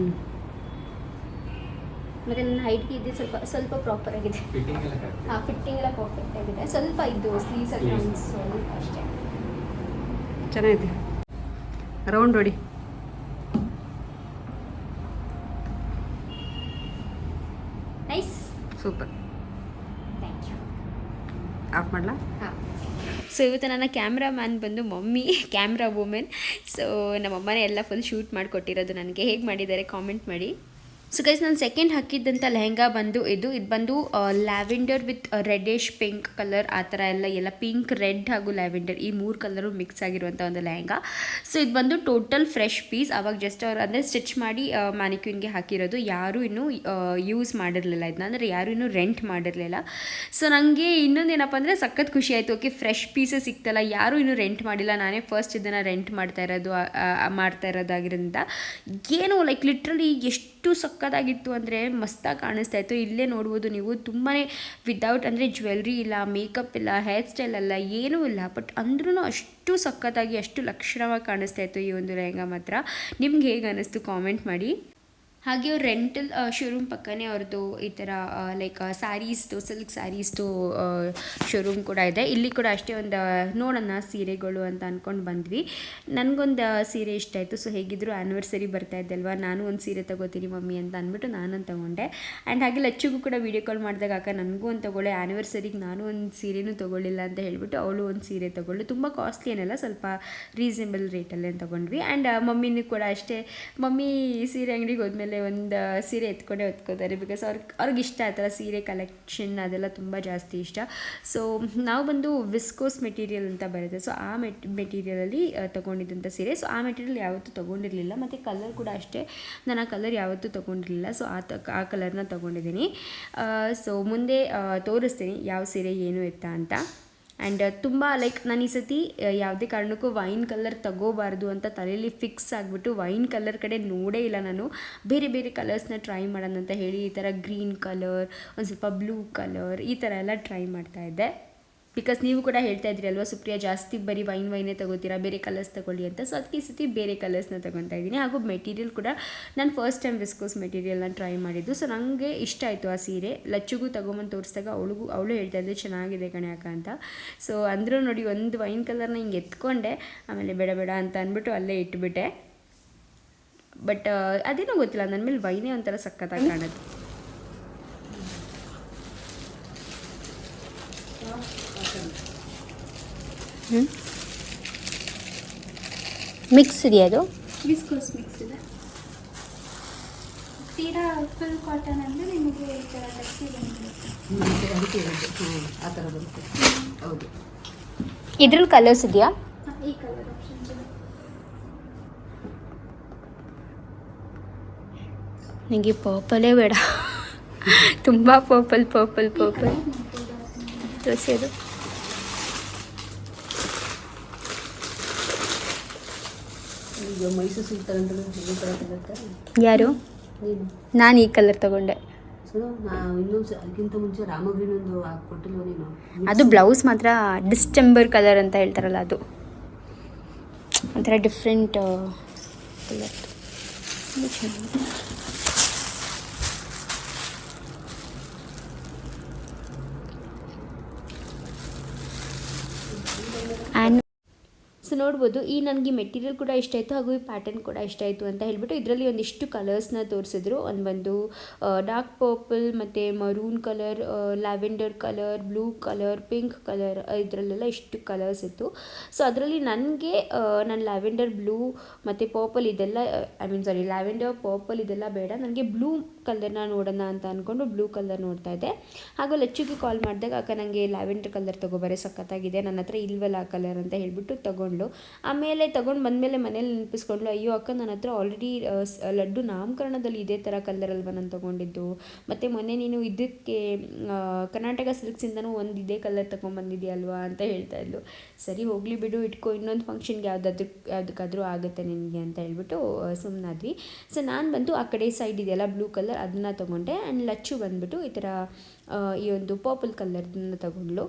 ಮತ್ತು ನನ್ನ ಹೈಟ್ಗೆ ಇದು ಸ್ವಲ್ಪ ಸ್ವಲ್ಪ ಪ್ರಾಪರ್ ಆಗಿದೆ. ಹಾಂ ಫಿಟ್ಟಿಂಗ್ ಎಲ್ಲ ಪರ್ಫೆಕ್ಟ್ ಆಗಿದೆ. ಸ್ವಲ್ಪ ಇದು ಸ್ಲೀವ್ಸ್ ಎಲ್ಲ ಸ್ವಲ್ಪ ಅಷ್ಟೇ. ಚೆನ್ನಾಗಿದೆ. ರೌಂಡ್ ಹೊಡಿ ನೈಸ್ ಸೂಪರ್ ಆಫ್ ಮಾಡಲಾ? ಹಾಂ. ಸೊ ಇವತ್ತು ನನ್ನ ಕ್ಯಾಮ್ರಾ ಮ್ಯಾನ್ ಬಂದು ಮಮ್ಮಿ ಕ್ಯಾಮ್ರಾ ವುಮೆನ್ ಸೊ ನಮ್ಮಮ್ಮನೇ ಎಲ್ಲ ಫುಲ್ ಶೂಟ್ ಮಾಡಿಕೊಟ್ಟಿರೋದು ನನಗೆ. ಹೇಗೆ ಮಾಡಿದ್ದಾರೆ ಕಾಮೆಂಟ್ ಮಾಡಿ. ಸೊ ಗೈಸ್ ನಾನು ಸೆಕೆಂಡ್ ಹಾಕಿದ್ದಂಥ ಲೆಹಂಗಾ ಬಂದು ಇದು. ಇದು ಬಂದು lavender with reddish pink colour ಆ ಥರ ಎಲ್ಲ ಎಲ್ಲ ಪಿಂಕ್ ರೆಡ್ ಹಾಗೂ ಲ್ಯಾವೆಂಡರ್ ಈ ಮೂರು ಕಲರು ಮಿಕ್ಸ್ ಆಗಿರುವಂಥ ಒಂದು ಲೆಹಂಗಾ. ಸೊ ಇದು ಬಂದು ಟೋಟಲ್ ಫ್ರೆಶ್ ಪೀಸ್ ಅವಾಗ ಜಸ್ಟ್ ಅವ್ರು ಅಂದರೆ ಸ್ಟಿಚ್ ಮಾಡಿ ಮ್ಯಾನಿಕ್ಯೂನ್ಗೆ ಹಾಕಿರೋದು. ಯಾರೂ ಇನ್ನೂ ಯೂಸ್ ಮಾಡಿರಲಿಲ್ಲ ಇದನ್ನ ಅಂದರೆ ಯಾರೂ ಇನ್ನೂ ರೆಂಟ್ ಮಾಡಿರಲಿಲ್ಲ. ಸೊ ನನಗೆ ಇನ್ನೊಂದು ಏನಪ್ಪ ಅಂದರೆ ಸಖತ್ ಖುಷಿ ಆಯಿತು. ಓಕೆ ಫ್ರೆಶ್ ಪೀಸಸ್ ಸಿಗ್ತಲ್ಲ ಯಾರೂ ಇನ್ನೂ ರೆಂಟ್ ಮಾಡಿಲ್ಲ. ನಾನೇ ಫಸ್ಟ್ ಇದನ್ನು ರೆಂಟ್ ಮಾಡ್ತಾ ಇರೋದು ಮಾಡ್ತಾ ಇರೋದಾಗಿರೋದ್ರಿಂದ. ಏನು ಲೈಕ್ ಲಿಟ್ರಲಿ ಎಷ್ಟು ಸಕ್ಕತ್ತಾಗಿತ್ತು ಅಂದರೆ ಮಸ್ತಾಗಿ ಕಾಣಿಸ್ತಾ ಇತ್ತು. ಇಲ್ಲೇ ನೋಡ್ಬೋದು ನೀವು. ತುಂಬಾ ವಿದೌಟ್ ಅಂದರೆ ಜ್ಯುವೆಲ್ರಿ ಇಲ್ಲ ಮೇಕಪ್ ಇಲ್ಲ ಹೇರ್ ಸ್ಟೈಲ್ ಅಲ್ಲ, ಏನೂ ಇಲ್ಲ. ಬಟ್ ಅಂದ್ರೂ ಅಷ್ಟು ಸಖತ್ತಾಗಿ, ಅಷ್ಟು ಲಕ್ಷಣವಾಗಿ ಕಾಣಿಸ್ತಾ ಇತ್ತು ಈ ಒಂದು ಲೆಹಂಗಾ ಮಾತ್ರ. ನಿಮ್ಗೆ ಹೇಗೆ ಅನ್ನಿಸ್ತು ಕಾಮೆಂಟ್ ಮಾಡಿ. ಹಾಗೆ ಅವ್ರು ರೆಂಟಲ್ ಶೋರೂಮ್ ಪಕ್ಕನೇ ಅವ್ರದ್ದು ಈ ಥರ ಲೈಕ್ ಸ್ಯಾರೀಸ್ದು ಸಿಲ್ಕ್ ಸ್ಯಾರೀಸ್ದು ಶೋರೂಮ್ ಕೂಡ ಇದೆ. ಇಲ್ಲಿ ಕೂಡ ಅಷ್ಟೇ ಒಂದು ನೋಡೋಣ ಸೀರೆಗಳು ಅಂತ ಅಂದ್ಕೊಂಡು ಬಂದ್ವಿ. ನನಗೊಂದು ಸೀರೆ ಇಷ್ಟ ಆಯಿತು. ಸೊ ಹೇಗಿದ್ರು ಆ್ಯನಿವರ್ಸರಿ ಬರ್ತಾ ಇದ್ದಲ್ವಾ ನಾನು ಒಂದು ಸೀರೆ ತೊಗೋತೀನಿ ಮಮ್ಮಿ ಅಂತ ಅಂದ್ಬಿಟ್ಟು ನಾನು ತೊಗೊಂಡೆ. ಆ್ಯಂಡ್ ಹಾಗೆ ಲಚ್ಚಿಗೂ ಕೂಡ ವೀಡಿಯೋ ಕಾಲ್ ಮಾಡಿದಾಗ, ಅಕ್ಕ, ನನಗೂ ಒಂದು ತೊಗೊಳ್ಳೆ. ಆ್ಯನಿವರ್ಸರಿಗೆ ನಾನು ಒಂದು ಸೀರೆನೂ ತೊಗೊಳ್ಳಿಲ್ಲ ಅಂತ ಹೇಳಿಬಿಟ್ಟು ಅವಳು ಒಂದು ಸೀರೆ ತೊಗೊಳ್ಳು. ತುಂಬ ಕಾಸ್ಟ್ಲಿ ಏನಲ್ಲ, ಸ್ವಲ್ಪ ರೀಸನೇಬಲ್ ರೇಟಲ್ಲೇ ತೊಗೊಂಡ್ವಿ. ಆ್ಯಂಡ್ ಮಮ್ಮಿನೂ ಕೂಡ ಅಷ್ಟೇ. ಮಮ್ಮಿ ಸೀರೆ ಅಂಗಡಿಗೆ ಹೋದ್ಮೇಲೆ ಒಂದು ಸೀರೆ ಎತ್ಕೊಂಡೇ ಹೊತ್ಕೋತಾರೆ ಬಿಕಾಸ್ ಅವ್ರಿಗೆ ಅವ್ರಿಗೆ ಇಷ್ಟ ಆ ಥರ ಸೀರೆ ಕಲೆಕ್ಷನ್ ಅದೆಲ್ಲ ತುಂಬ ಜಾಸ್ತಿ ಇಷ್ಟ. ಸೊ ನಾವು ಬಂದು ವಿಸ್ಕೋಸ್ ಮೆಟೀರಿಯಲ್ ಅಂತ ಬರುತ್ತೆ. ಸೊ ಆ ಮೆಟ್ ಮೆಟೀರಿಯಲಲ್ಲಿ ತೊಗೊಂಡಿದ್ದಂಥ ಸೀರೆ. ಸೊ ಆ ಮೆಟೀರಿಯಲ್ ಯಾವತ್ತೂ ತೊಗೊಂಡಿರಲಿಲ್ಲ. ಮತ್ತು ಕಲರ್ ಕೂಡ ಅಷ್ಟೇ. ನಾನು ಆ ಕಲರ್ ಯಾವತ್ತೂ ತೊಗೊಂಡಿರಲಿಲ್ಲ. ಸೊ ಆ ತ, ಆ ಕಲರ್ನ ತೊಗೊಂಡಿದ್ದೀನಿ. ಸೊ ಮುಂದೆ ತೋರಿಸ್ತೀನಿ ಯಾವ ಸೀರೆ ಏನು ಎತ್ತ ಅಂತ. ಆ್ಯಂಡ್ ತುಂಬ ಲೈಕ್ ನಾನು ಈ ಸತಿ ಯಾವುದೇ ಕಾರಣಕ್ಕೂ ವೈನ್ ಕಲರ್ ತಗೋಬಾರ್ದು ಅಂತ ತಲೆಯಲ್ಲಿ ಫಿಕ್ಸ್ ಆಗಿಬಿಟ್ಟು ವೈನ್ ಕಲರ್ ಕಡೆ ನೋಡೇ ಇಲ್ಲ ನಾನು. ಬೇರೆ ಬೇರೆ ಕಲರ್ಸ್ನ ಟ್ರೈ ಮಾಡೋಣ ಅಂತ ಹೇಳಿ ಈ ಥರ ಗ್ರೀನ್ ಕಲರ್ ಒಂದು ಸ್ವಲ್ಪ ಬ್ಲೂ ಕಲರ್ ಈ ಥರ ಎಲ್ಲ ಟ್ರೈ ಮಾಡ್ತಾ ಇದ್ದೆ. ಬಿಕಾಸ್ ನೀವು ಕೂಡ ಹೇಳ್ತಾ ಇದ್ರಿ ಅಲ್ವಾ, ಸುಪ್ರಿಯಾ, ಜಾಸ್ತಿ ಬರೀ ವೈನ್ ವೈನೇ ತಗೋತೀರಾ, ಬೇರೆ ಕಲರ್ಸ್ ತಗೊಳ್ಳಿ ಅಂತ. ಸೊ ಅದಕ್ಕೆ ಈ ಸತಿ ಬೇರೆ ಕಲರ್ಸ್ನ ತೊಗೊತಾ ಇದ್ದೀನಿ. ಹಾಗೂ ಮೆಟೀರಿಯಲ್ ಕೂಡ ನಾನು ಫಸ್ಟ್ ಟೈಮ್ ವಿಸ್ಕೋಸ್ ಮೆಟೀರಿಯಲ್ನ ಟ್ರೈ ಮಾಡಿದ್ದು. ಸೊ ನನಗೆ ಇಷ್ಟ ಆಯಿತು ಆ ಸೀರೆ. ಲಚ್ಚುಗೂ ತಗೊಂಬಂದು ತೋರಿಸಿದಾಗ ಅವಳಿಗೂ, ಅವಳು ಹೇಳ್ತಾ ಇದ್ದೆ ಚೆನ್ನಾಗಿದೆ ಕಣೆ ಅಕ್ಕ ಅಂತ. ಸೊ ಅಂದರೂ ನೋಡಿ ಒಂದು ವೈನ್ ಕಲರ್ನ ಹಿಂಗೆ ಎತ್ಕೊಂಡೆ. ಆಮೇಲೆ ಬೇಡ ಬೇಡ ಅಂತ ಅಂದ್ಬಿಟ್ಟು ಅಲ್ಲೇ ಇಟ್ಬಿಟ್ಟೆ. ಬಟ್ ಅದೇನೋ ಗೊತ್ತಿಲ್ಲ ನನ್ನ ಮೇಲೆ ವೈನೇ ಒಂಥರ ಸಕ್ಕತ್ತಾಗಿ ಕಾಣುತ್ತೆ. ಮಿಕ್ಸ್ ಇದೆಯಾ ಅದು? ವಿಸ್ಕೋಸ್ ಮಿಕ್ಸ್ ಇದೆ. ತೀರಾ ಫುಲ್ ಕಾಟನ್ ಅಂದರೆ ನಿಮಗೆ ಈ ಥರ ಗಟ್ಟಿ ಬಂದಿರುತ್ತೆ ಅದಕ್ಕೆ ಹ್ಞೂ ಆ ಥರ ಬರುತ್ತೆ ಹೌದು ಇದ್ರಲ್ಲಿ ಕಲರ್ಸ್ ಇದೆಯಾ ಈ ಕಲರ್ ಆಪ್ಷನ್ ನನಗೆ ಪರ್ಪಲೇ ಬೇಡ ತುಂಬ ಪರ್ಪಲ್ ಪರ್ಪಲ್ ಪರ್ಪಲ್ ತೋರಿಸೋದು ಈಗ ಮೈಸೂರು ಸಿಲ್ಕ್ ತಗೊಂಡ್ರೆ ಈ ಥರ ತಗೊಳ್ತಾ ಯಾರು? ನೀನು ನಾನು ಈ ಕಲರ್ ತಗೊಂಡೆ. ಸೊ ನಾವು ಇನ್ನೊಂದು ಅದಕ್ಕಿಂತ ಮುಂಚೆ ರಾಮಗ್ರೀನ್ ಒಂದು ಕೊಟ್ಟಿಲ್ವ ನೀನು? ಅದು ಬ್ಲೌಸ್ ಮಾತ್ರ ಡಿಸ್ಟೆಂಬರ್ ಕಲರ್ ಅಂತ ಹೇಳ್ತಾರಲ್ಲ ಅದು. ಒಂಥರ ಡಿಫ್ರೆಂಟ್ ಕಲರ್ ಆ್ಯಂಡ್ ಸೊ ನೋಡ್ಬೋದು. ಈ ನನಗೆ ಮೆಟೀರಿಯಲ್ ಕೂಡ ಇಷ್ಟ ಆಯಿತು ಹಾಗೂ ಈ ಪ್ಯಾಟರ್ನ್ ಕೂಡ ಇಷ್ಟ ಆಯಿತು ಅಂತ ಹೇಳ್ಬಿಟ್ಟು ಇದರಲ್ಲಿ ಒಂದಿಷ್ಟು ಕಲರ್ಸ್ನ ತೋರಿಸಿದ್ರು. ಒಂದು ಬಂದು ಡಾರ್ಕ್ ಪರ್ಪಲ್ ಮತ್ತು maroon colour lavender colour blue colour pink colour ಇದರಲ್ಲೆಲ್ಲ ಇಷ್ಟು ಕಲರ್ಸ್ ಇತ್ತು. ಸೊ ಅದರಲ್ಲಿ ನನಗೆ ನಾನು ಲ್ಯಾವೆಂಡರ್ ಬ್ಲೂ ಮತ್ತು ಪರ್ಪಲ್ ಇದೆಲ್ಲ I mean sorry lavender purple ಇದೆಲ್ಲ ಬೇಡ. ನನಗೆ ಬ್ಲೂ ಕಲರ್ನ ನೋಡೋಣ ಅಂತ ಅಂದ್ಕೊಂಡು ಬ್ಲೂ ಕಲರ್ ನೋಡ್ತಾ ಇದ್ದೆ. ಹಾಗೂ ಲಚ್ಚುಗೆ ಕಾಲ್ ಮಾಡಿದಾಗ, ಅಕ್ಕ ನನಗೆ ಲ್ಯಾವೆಂಡರ್ ಕಲರ್ ತಗೋಬಾರೆ ಸಖತ್ತಾಗಿದೆ. ನನ್ನ ಹತ್ರ ಇಲ್ವಲ್ಲ ಕಲರ್ ಅಂತ ಹೇಳಿಬಿಟ್ಟು ತಗೊಂಡ್ಲು ಆಮೇಲೆ ತಗೊಂಡು ಬಂದಮೇಲೆ ಮನೇಲಿ ನೆನಪಿಸ್ಕೊಂಡ್ಲು, ಅಯ್ಯೋ ಅಕ್ಕ ನನ್ನ ಹತ್ರ ಆಲ್ರೆಡಿ ಲಡ್ಡು ನಾಮಕರಣದಲ್ಲಿ ಇದೇ ಥರ ಕಲ್ಲರ್ ಅಲ್ವಾ ನಾನು ತಗೊಂಡಿದ್ದು. ಮತ್ತು ಮೊನ್ನೆ ನೀನು ಇದಕ್ಕೆ ಕರ್ನಾಟಕ ಸಿಲ್ಕ್ಸಿಂದನೂ ಒಂದು ಇದೇ ಕಲ್ಲರ್ ತೊಗೊಂಬಂದಿದ್ಯಲ್ವಾ? ಅಂತ ಹೇಳ್ತಾ ಇದ್ಲು. ಸರಿ, ಹೋಗಲಿ ಬಿಡು, ಇಟ್ಕೋ, ಇನ್ನೊಂದು ಫಂಕ್ಷನ್ಗೆ ಯಾವುದಾದ್ರು, ಯಾವುದಕ್ಕಾದರೂ ಆಗುತ್ತೆ ನಿನಗೆ, ಅಂತ ಹೇಳ್ಬಿಟ್ಟು ಸುಮ್ಮನಾದ್ವಿ ಸೊ ನಾನು ಬಂದು ಆ ಕಡೆ ಸೈಡ್ ಇದೆಯಲ್ಲ ಬ್ಲೂ ಕಲರ್ ಅದನ್ನ ತೊಗೊಂಡೆ. ಆ್ಯಂಡ್ ಲಚ್ಚು ಬಂದ್ಬಿಟ್ಟು ಈ ಥರ ಈ ಒಂದು ಪರ್ಪಲ್ ಕಲರ್ದನ್ನ ತಗೊಂಡ್ಲು.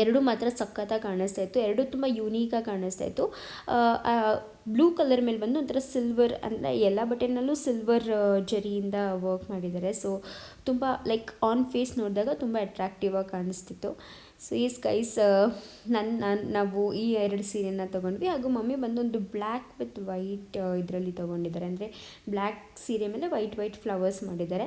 ಎರಡು ಮಾತ್ರ ಸಖತ್ತಾಗಿ ಕಾಣಿಸ್ತಾ ಇತ್ತು. ಎರಡು ತುಂಬ ಯೂನೀಕಾಗಿ ಕಾಣಿಸ್ತಾ ಇತ್ತು. ಬ್ಲೂ ಕಲರ್ ಮೇಲೆ ಬಂದು ಒಂಥರ ಸಿಲ್ವರ್ ಅಂದರೆ ಎಲ್ಲ ಬಟನ್ನಲ್ಲೂ ಸಿಲ್ವರ್ ಜರಿಯಿಂದ ವರ್ಕ್ ಮಾಡಿದ್ದಾರೆ. ಸೊ ತುಂಬ ಲೈಕ್ ಆನ್ ಫೇಸ್ ನೋಡಿದಾಗ ತುಂಬ ಅಟ್ರಾಕ್ಟಿವ್ ಆಗಿ ಕಾಣಿಸ್ತಿತ್ತು. ಸೊ ಈ ಸ್ಕೈಸ್ ನನ್ನ ನಾನು ನಾವು ಈ ಎರಡು ಸೀರೆನ ತೊಗೊಂಡ್ವಿ. ಹಾಗೂ ಮಮ್ಮಿ ಬಂದೊಂದು ಬ್ಲ್ಯಾಕ್ ವಿತ್ ವೈಟ್ ಇದರಲ್ಲಿ ತೊಗೊಂಡಿದ್ದಾರೆ. ಅಂದರೆ ಬ್ಲ್ಯಾಕ್ ಸೀರೆ ಮೇಲೆ ವೈಟ್ ವೈಟ್ ಫ್ಲವರ್ಸ್ ಮಾಡಿದ್ದಾರೆ.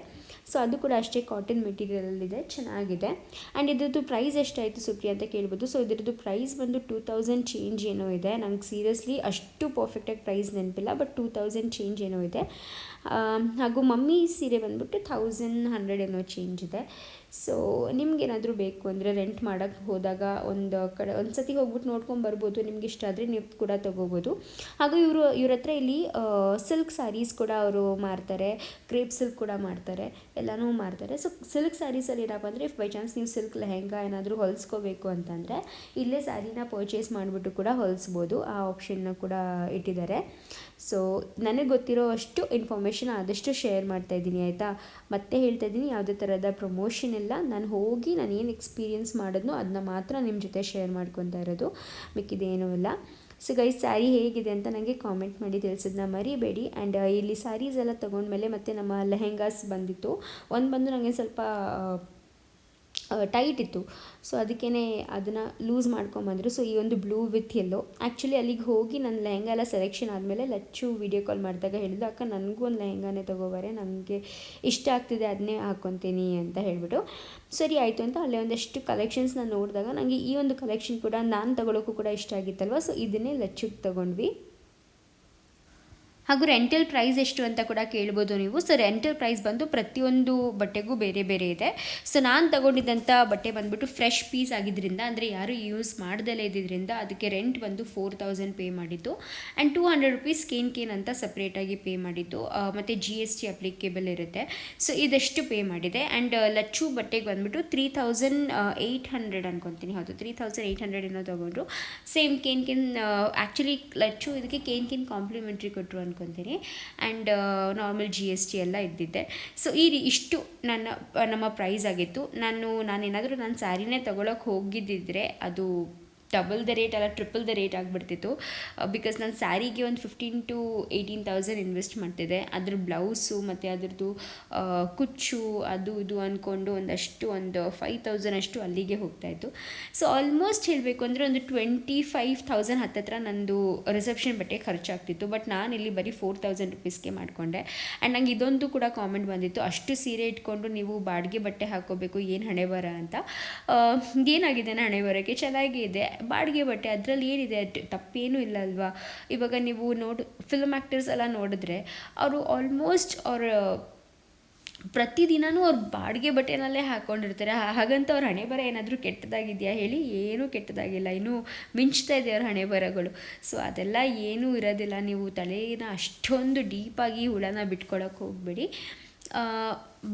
ಸೊ ಅದು ಕೂಡ ಅಷ್ಟೇ ಕಾಟನ್ ಮೆಟೀರಿಯಲಲ್ಲಿದೆ ಚೆನ್ನಾಗಿದೆ. ಆ್ಯಂಡ್ ಇದ್ರದ್ದು ಪ್ರೈಸ್ ಎಷ್ಟಾಯಿತು ಸುಪ್ರಿಯ ಅಂತ ಕೇಳ್ಬೋದು. ಸೊ ಇದರದ್ದು ಪ್ರೈಸ್ ಬಂದು ಟೂ ತೌಸಂಡ್ ಚೇಂಜ್ ಏನೋ ಇದೆ. ನಂಗೆ ಸೀರಿಯಸ್ಲಿ ಅಷ್ಟು ಪರ್ಫೆಕ್ಟಾಗಿ ಪ್ರೈಸ್ ನೆನಪಿಲ್ಲ ಬಟ್ ಟೂ ತೌಸಂಡ್ ಚೇಂಜ್ ಏನೋ ಇದೆ. ಹಾಗೂ ಮಮ್ಮಿ ಸೀರೆ ಬಂದ್ಬಿಟ್ಟು ಥೌಸಂಡ್ ಹಂಡ್ರೆಡ್ ಏನೋ ಚೇಂಜ್ ಇದೆ. ಸೊ ನಿಮಗೇನಾದರೂ ಬೇಕು ಅಂದರೆ ರೆಂಟ್ ಮಾಡೋಕ್ಕೆ ಹೋದಾಗ ಒಂದು ಕಡೆ ಒಂದು ಸತಿ ಹೋಗ್ಬಿಟ್ಟು ನೋಡ್ಕೊಂಡು ಬರ್ಬೋದು, ನಿಮ್ಗೆ ಇಷ್ಟ ಆದರೆ ನೀವು ಕೂಡ ತೊಗೋಬೋದು. ಹಾಗೂ ಇವರು, ಇವ್ರ ಹತ್ರ ಇಲ್ಲಿ ಸಿಲ್ಕ್ ಸ್ಯಾರೀಸ್ ಕೂಡ ಅವರು ಮಾರ್ತಾರೆ ಕ್ರೇಪ್ ಸಿಲ್ಕ್ ಕೂಡ ಮಾಡ್ತಾರೆ ಎಲ್ಲನೂ ಮಾರ್ತಾರೆ. ಸೊ ಸಿಲ್ಕ್ ಸ್ಯಾರೀಸಲ್ಲಿ ಏನಪ್ಪ ಅಂದರೆ ಇಫ್ ಬೈ ಚಾನ್ಸ್ ನೀವು ಸಿಲ್ಕ್ ಲೆಹೆಂಗಾ ಏನಾದರೂ ಹೊಲಿಸ್ಕೋಬೇಕು ಅಂತಂದರೆ, ಇಲ್ಲೇ ಸ್ಯಾರಿನ ಪರ್ಚೇಸ್ ಮಾಡಿಬಿಟ್ಟು ಕೂಡ ಹೊಲಿಸ್ಬೋದು. ಆ ಆಪ್ಷನ್ನ ಕೂಡ ಇಟ್ಟಿದ್ದಾರೆ. ಸೊ ನನಗೆ ಗೊತ್ತಿರೋ ಅಷ್ಟು ಇನ್ಫಾರ್ಮೇಷನ್ ಆದಷ್ಟು ಶೇರ್ ಮಾಡ್ತಾ ಇದ್ದೀನಿ, ಆಯಿತಾ? ಮತ್ತೆ ಹೇಳ್ತಾ ಇದ್ದೀನಿ, ಯಾವುದೇ ಥರದ ಪ್ರಮೋಷನ್ ಇಲ್ಲ. ನಾನು ಹೋಗಿ, ನಾನು ಏನು ಎಕ್ಸ್ಪೀರಿಯೆನ್ಸ್ ಮಾಡಿದ್ನೋ ಅದನ್ನ ಮಾತ್ರ ನಿಮ್ಮ ಜೊತೆ ಶೇರ್ ಮಾಡ್ಕೊತಾ ಇರೋದು. ಮಿಕ್ಕಿದೇನೂ ಇಲ್ಲ. ಸೊ ಗೈ ಸ್ಯಾರಿ ಹೇಗಿದೆ ಅಂತ ನನಗೆ ಕಾಮೆಂಟ್ ಮಾಡಿ ತಿಳಿಸಿದ್ನ ಮರಿಬೇಡಿ. ಆ್ಯಂಡ್ ಇಲ್ಲಿ ಸ್ಯಾರೀಸ್ ಎಲ್ಲ ತೊಗೊಂಡ್ಮೇಲೆ ಮತ್ತೆ ನಮ್ಮ ಲೆಹೆಂಗಾಸ್ ಬಂದಿತ್ತು. ಒಂದು ಬಂದು ನನಗೆ ಸ್ವಲ್ಪ ಟೈಟ್ ಇತ್ತು. ಸೊ ಅದಕ್ಕೇ ಅದನ್ನು ಲೂಸ್ ಮಾಡ್ಕೊಂಬಂದರು ಸೊ ಈ ಒಂದು ಬ್ಲೂ ವಿತ್ ಎಲ್ಲೋ ಆ್ಯಕ್ಚುಲಿ ಅಲ್ಲಿಗೆ ಹೋಗಿ ನನ್ನ ಲೆಹೆಂಗ ಎಲ್ಲ ಸೆಲೆಕ್ಷನ್ ಆದಮೇಲೆ ಲಚ್ಚು ವೀಡಿಯೋ ಕಾಲ್ ಮಾಡಿದಾಗ ಹೇಳಿದ್ದು ಅಕ್ಕ, ನನಗೂ ಒಂದು ಲೆಹಂಗಾನೇ ತೊಗೋಬಾರೆ, ನನಗೆ ಇಷ್ಟ ಆಗ್ತಿದೆ ಅದನ್ನೇ ಹಾಕ್ಕೊತೀನಿ ಅಂತ ಹೇಳಿಬಿಟ್ಟು. ಸರಿ, ಆಯಿತು ಅಂತ ಅಲ್ಲೇ ಒಂದಷ್ಟು ಕಲೆಕ್ಷನ್ಸ್ನ ನೋಡಿದಾಗ ನನಗೆ ಈ ಒಂದು ಕಲೆಕ್ಷನ್ ಕೂಡ ನಾನು ತಗೊಳ್ಳೋಕ್ಕೂ ಕೂಡ ಇಷ್ಟ ಆಗಿತ್ತಲ್ವ? ಸೊ ಇದನ್ನೇ ಲಚ್ಚುಗೆ ತೊಗೊಂಡ್ವಿ. ಹಾಗೂ ರೆಂಟಲ್ ಪ್ರೈಸ್ ಎಷ್ಟು ಅಂತ ಕೂಡ ಕೇಳ್ಬೋದು ನೀವು. ಸೊ ರೆಂಟಲ್ ಪ್ರೈಸ್ ಬಂದು ಪ್ರತಿಯೊಂದು ಬಟ್ಟೆಗೂ ಬೇರೆ ಬೇರೆ ಇದೆ. ಸೊ ನಾನು ತಗೊಂಡಿದ್ದಂಥ ಬಟ್ಟೆ ಬಂದುಬಿಟ್ಟು ಫ್ರೆಶ್ ಪೀಸ್ ಆಗಿದ್ದರಿಂದ ಅಂದರೆ ಯಾರು ಯೂಸ್ ಮಾಡ್ದಲೇ ಇದ್ದಿದ್ದರಿಂದ ಅದಕ್ಕೆ ರೆಂಟ್ ಬಂದು ಫೋರ್ ತೌಸಂಡ್ ಪೇ ಮಾಡಿದ್ದು. And two hundred rupees can can ಅಂತ ಸಪ್ರೇಟಾಗಿ ಪೇ ಮಾಡಿದ್ದು. ಮತ್ತು ಜಿ ಎಸ್ ಟಿ ಅಪ್ಲಿಕೇಬಲ್ ಇರುತ್ತೆ. ಸೊ ಇದೆಷ್ಟು ಪೇ ಮಾಡಿದೆ. ಆ್ಯಂಡ್ ಲಚ್ಚು ಬಟ್ಟೆಗೆ ಬಂದ್ಬಿಟ್ಟು ತ್ರೀ ತೌಸಂಡ್ ಏಯ್ಟ್ ಹಂಡ್ರೆಡ್ ಅನ್ಕೊತೀನಿ. ಹೌದು ತ್ರೀ ತೌಸಂಡ್ ಏಯ್ಟ್ ಹಂಡ್ರೆಡ್ ಏನೋ ತೊಗೊಂಡ್ರು. Same can can actually Lachchu ಇದಕ್ಕೆ ಕೇನ್ ಕೇನ್ ಕಾಂಪ್ಲಿಮೆಂಟ್ರಿ ಕೊಟ್ಟರು ಅನ್ಕೊತೀನಿ. And normal G S T ಎಲ್ಲ ಇದ್ದಿದ್ದೆ. ಸೊ ಈ ಇಷ್ಟು ನನ್ನ, ನಮ್ಮ ಪ್ರೈಸ್ ಆಗಿತ್ತು. ನಾನು, ನಾನೇನಾದರೂ ನನ್ನ ಸ್ಯಾರಿನೇ ತೊಗೊಳಕ್ಕೆ ಹೋಗಿದ್ದಿದ್ರೆ ಅದು ಡಬಲ್ ದ ರೇಟ್ ಅಲ್ಲ ಟ್ರಿಪಲ್ ದ ರೇಟ್ ಆಗಿಬಿಡ್ತಿತ್ತು. ಬಿಕಾಸ್ ನಾನು ಸ್ಯಾರಿಗೆ ಒಂದು fifteen to eighteen thousand invest ಮಾಡ್ತಿದ್ದೆ. ಅದ್ರ ಬ್ಲೌಸು ಮತ್ತು ಅದ್ರದ್ದು ಕುಚ್ಚು ಅದು ಇದು ಅಂದ್ಕೊಂಡು ಒಂದಷ್ಟು ಒಂದು ಫೈವ್ ತೌಸಂಡ್ ಅಷ್ಟು ಅಲ್ಲಿಗೆ ಹೋಗ್ತಾಯಿತ್ತು ಸೊ ಆಲ್ಮೋಸ್ಟ್ ಹೇಳಬೇಕು ಅಂದರೆ ಒಂದು ಟ್ವೆಂಟಿ ಫೈವ್ ತೌಸಂಡ್ ಹತ್ತತ್ರ ನಂದು ರಿಸೆಪ್ಷನ್ ಬಟ್ಟೆ ಖರ್ಚಾಗ್ತಿತ್ತು. ಬಟ್ ನಾನು ಇಲ್ಲಿ ಬರೀ ಫೋರ್ ತೌಸಂಡ್ ರುಪೀಸ್ಗೆ ಮಾಡಿಕೊಂಡೆ. ಆ್ಯಂಡ್ ನಂಗೆ ಇದೊಂದು ಕೂಡ ಕಾಮೆಂಟ್ ಬಂದಿತ್ತು. ಅಷ್ಟು ಸೀರೆ ಇಟ್ಕೊಂಡು ನೀವು ಬಾಡಿಗೆ ಬಟ್ಟೆ ಹಾಕೋಬೇಕು, ಏನು ಹಣೆ ಬರ ಅಂತ. ಏನಾಗಿದೆ ಹಣೆ ಬರೋಕ್ಕೆ ಚೆನ್ನಾಗೇ ಇದೆ ಬಾಡಿಗೆ ಬಟ್ಟೆ, ಅದರಲ್ಲಿ ಏನಿದೆ? ತಪ್ಪೇನೂ ಇಲ್ಲ ಅಲ್ವಾ? ಇವಾಗ ನೀವು ನೋಡು ಫಿಲ್ಮ್ ಆ್ಯಕ್ಟರ್ಸ್ ಎಲ್ಲ ನೋಡಿದ್ರೆ ಅವರು ಆಲ್ಮೋಸ್ಟ್ ಅವ್ರ ಪ್ರತಿದಿನವೂ ಅವ್ರು ಬಾಡಿಗೆ ಬಟ್ಟೆನಲ್ಲೇ ಹಾಕ್ಕೊಂಡಿರ್ತಾರೆ ಹಾಗಂತ ಅವ್ರ ಹಣೆ ಬರ ಏನಾದರೂ ಕೆಟ್ಟದಾಗಿದೆಯಾ ಹೇಳಿ? ಏನೂ ಕೆಟ್ಟದಾಗಿಲ್ಲ. ಇನ್ನೂ ಮಿಂಚ್ತಾ ಇದೆ ಅವ್ರ ಹಣೆ ಬರಗಳು. ಸೊ ಅದೆಲ್ಲ ಏನೂ ಇರೋದಿಲ್ಲ. ನೀವು ತಲೆನ ಅಷ್ಟೊಂದು ಡೀಪಾಗಿ ಹುಳನ ಬಿಟ್ಕೊಳಕ್ಕೆ ಹೋಗಬೇಡಿ.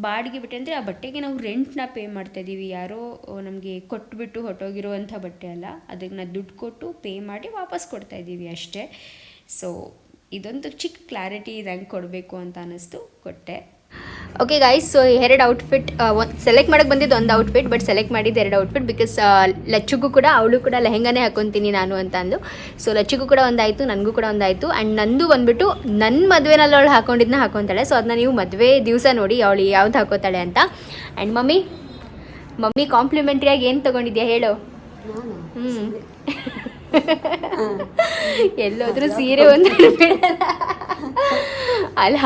ಬಾಡಿಗೆ ಬಟ್ಟೆ ಅಂದರೆ ಆ ಬಟ್ಟೆಗೆ ನಾವು ರೆಂಟ್ನ ಪೇ ಮಾಡ್ತಾ ಇದ್ದೀವಿ ಯಾರೋ ನಮಗೆ ಕೊಟ್ಬಿಟ್ಟು ಹೊಟ್ಟೋಗಿರುವಂಥ ಬಟ್ಟೆ ಅಲ್ಲ ಅದನ್ನು ದುಡ್ಡು ಕೊಟ್ಟು ಪೇ ಮಾಡಿ ವಾಪಸ್ ಕೊಡ್ತಾ ಇದ್ದೀವಿ ಅಷ್ಟೇ. ಸೊ ಇದೊಂದು ಚಿಕ್ಕ ಕ್ಲಾರಿಟಿ ಇದಂಗೆ ಕೊಡಬೇಕು ಅಂತ ಅನ್ನಿಸ್ತು, ಕೊಟ್ಟೆ. ಓಕೆ ಗಾಯ್ಸ್ ಸೊ ಎರಡು ಔಟ್ಫಿಟ್ ಒಂದು ಸೆಲೆಕ್ಟ್ ಮಾಡೋಕ್ಕೆ ಬಂದಿದ್ದು ಒಂದು ಔಟ್ಫಿಟ್ ಬಟ್ ಸೆಲೆಕ್ಟ್ ಮಾಡಿದ್ದು ಎರಡು ಔಟ್ಫಿಟ್ ಬಿಕಾಸ್ ಲಚ್ಚುಗೂ ಕೂಡ ಅವಳು ಕೂಡ ಲೆಹೆಂಗಾನೇ ಹಾಕೊತೀನಿ ನಾನು ಅಂತ ಅಂದು. ಸೊ ಲಚ್ಚುಗೂ ಕೂಡ ಒಂದಾಯಿತು ನನಗೂ ಕೂಡ ಒಂದಾಯಿತು. ಆ್ಯಂಡ್ ನಂದು ಬಂದ್ಬಿಟ್ಟು ನನ್ನ ಮದುವೆನಲ್ಲಿ ಅವಳು ಹಾಕೊಂಡಿದ್ದನ್ನ ಹಾಕೊತಾಳೆ. ಸೊ ಅದನ್ನ ನೀವು ಮದುವೆ ದಿವಸ ನೋಡಿ ಅವಳು ಯಾವ್ದು ಹಾಕೋತಾಳೆ ಅಂತ. ಆ್ಯಂಡ್ ಮಮ್ಮಿ ಮಮ್ಮಿ ಕಾಂಪ್ಲಿಮೆಂಟ್ರಿಯಾಗಿ ಏನು ತೊಗೊಂಡಿದ್ಯಾ ಹೇಳು? ಹ್ಞೂ ಎಲ್ಲೋದ್ರೂ ಸೀರೆ ಒಂದು ಬಿಡಲ್ಲ. ಅಲ್ಲ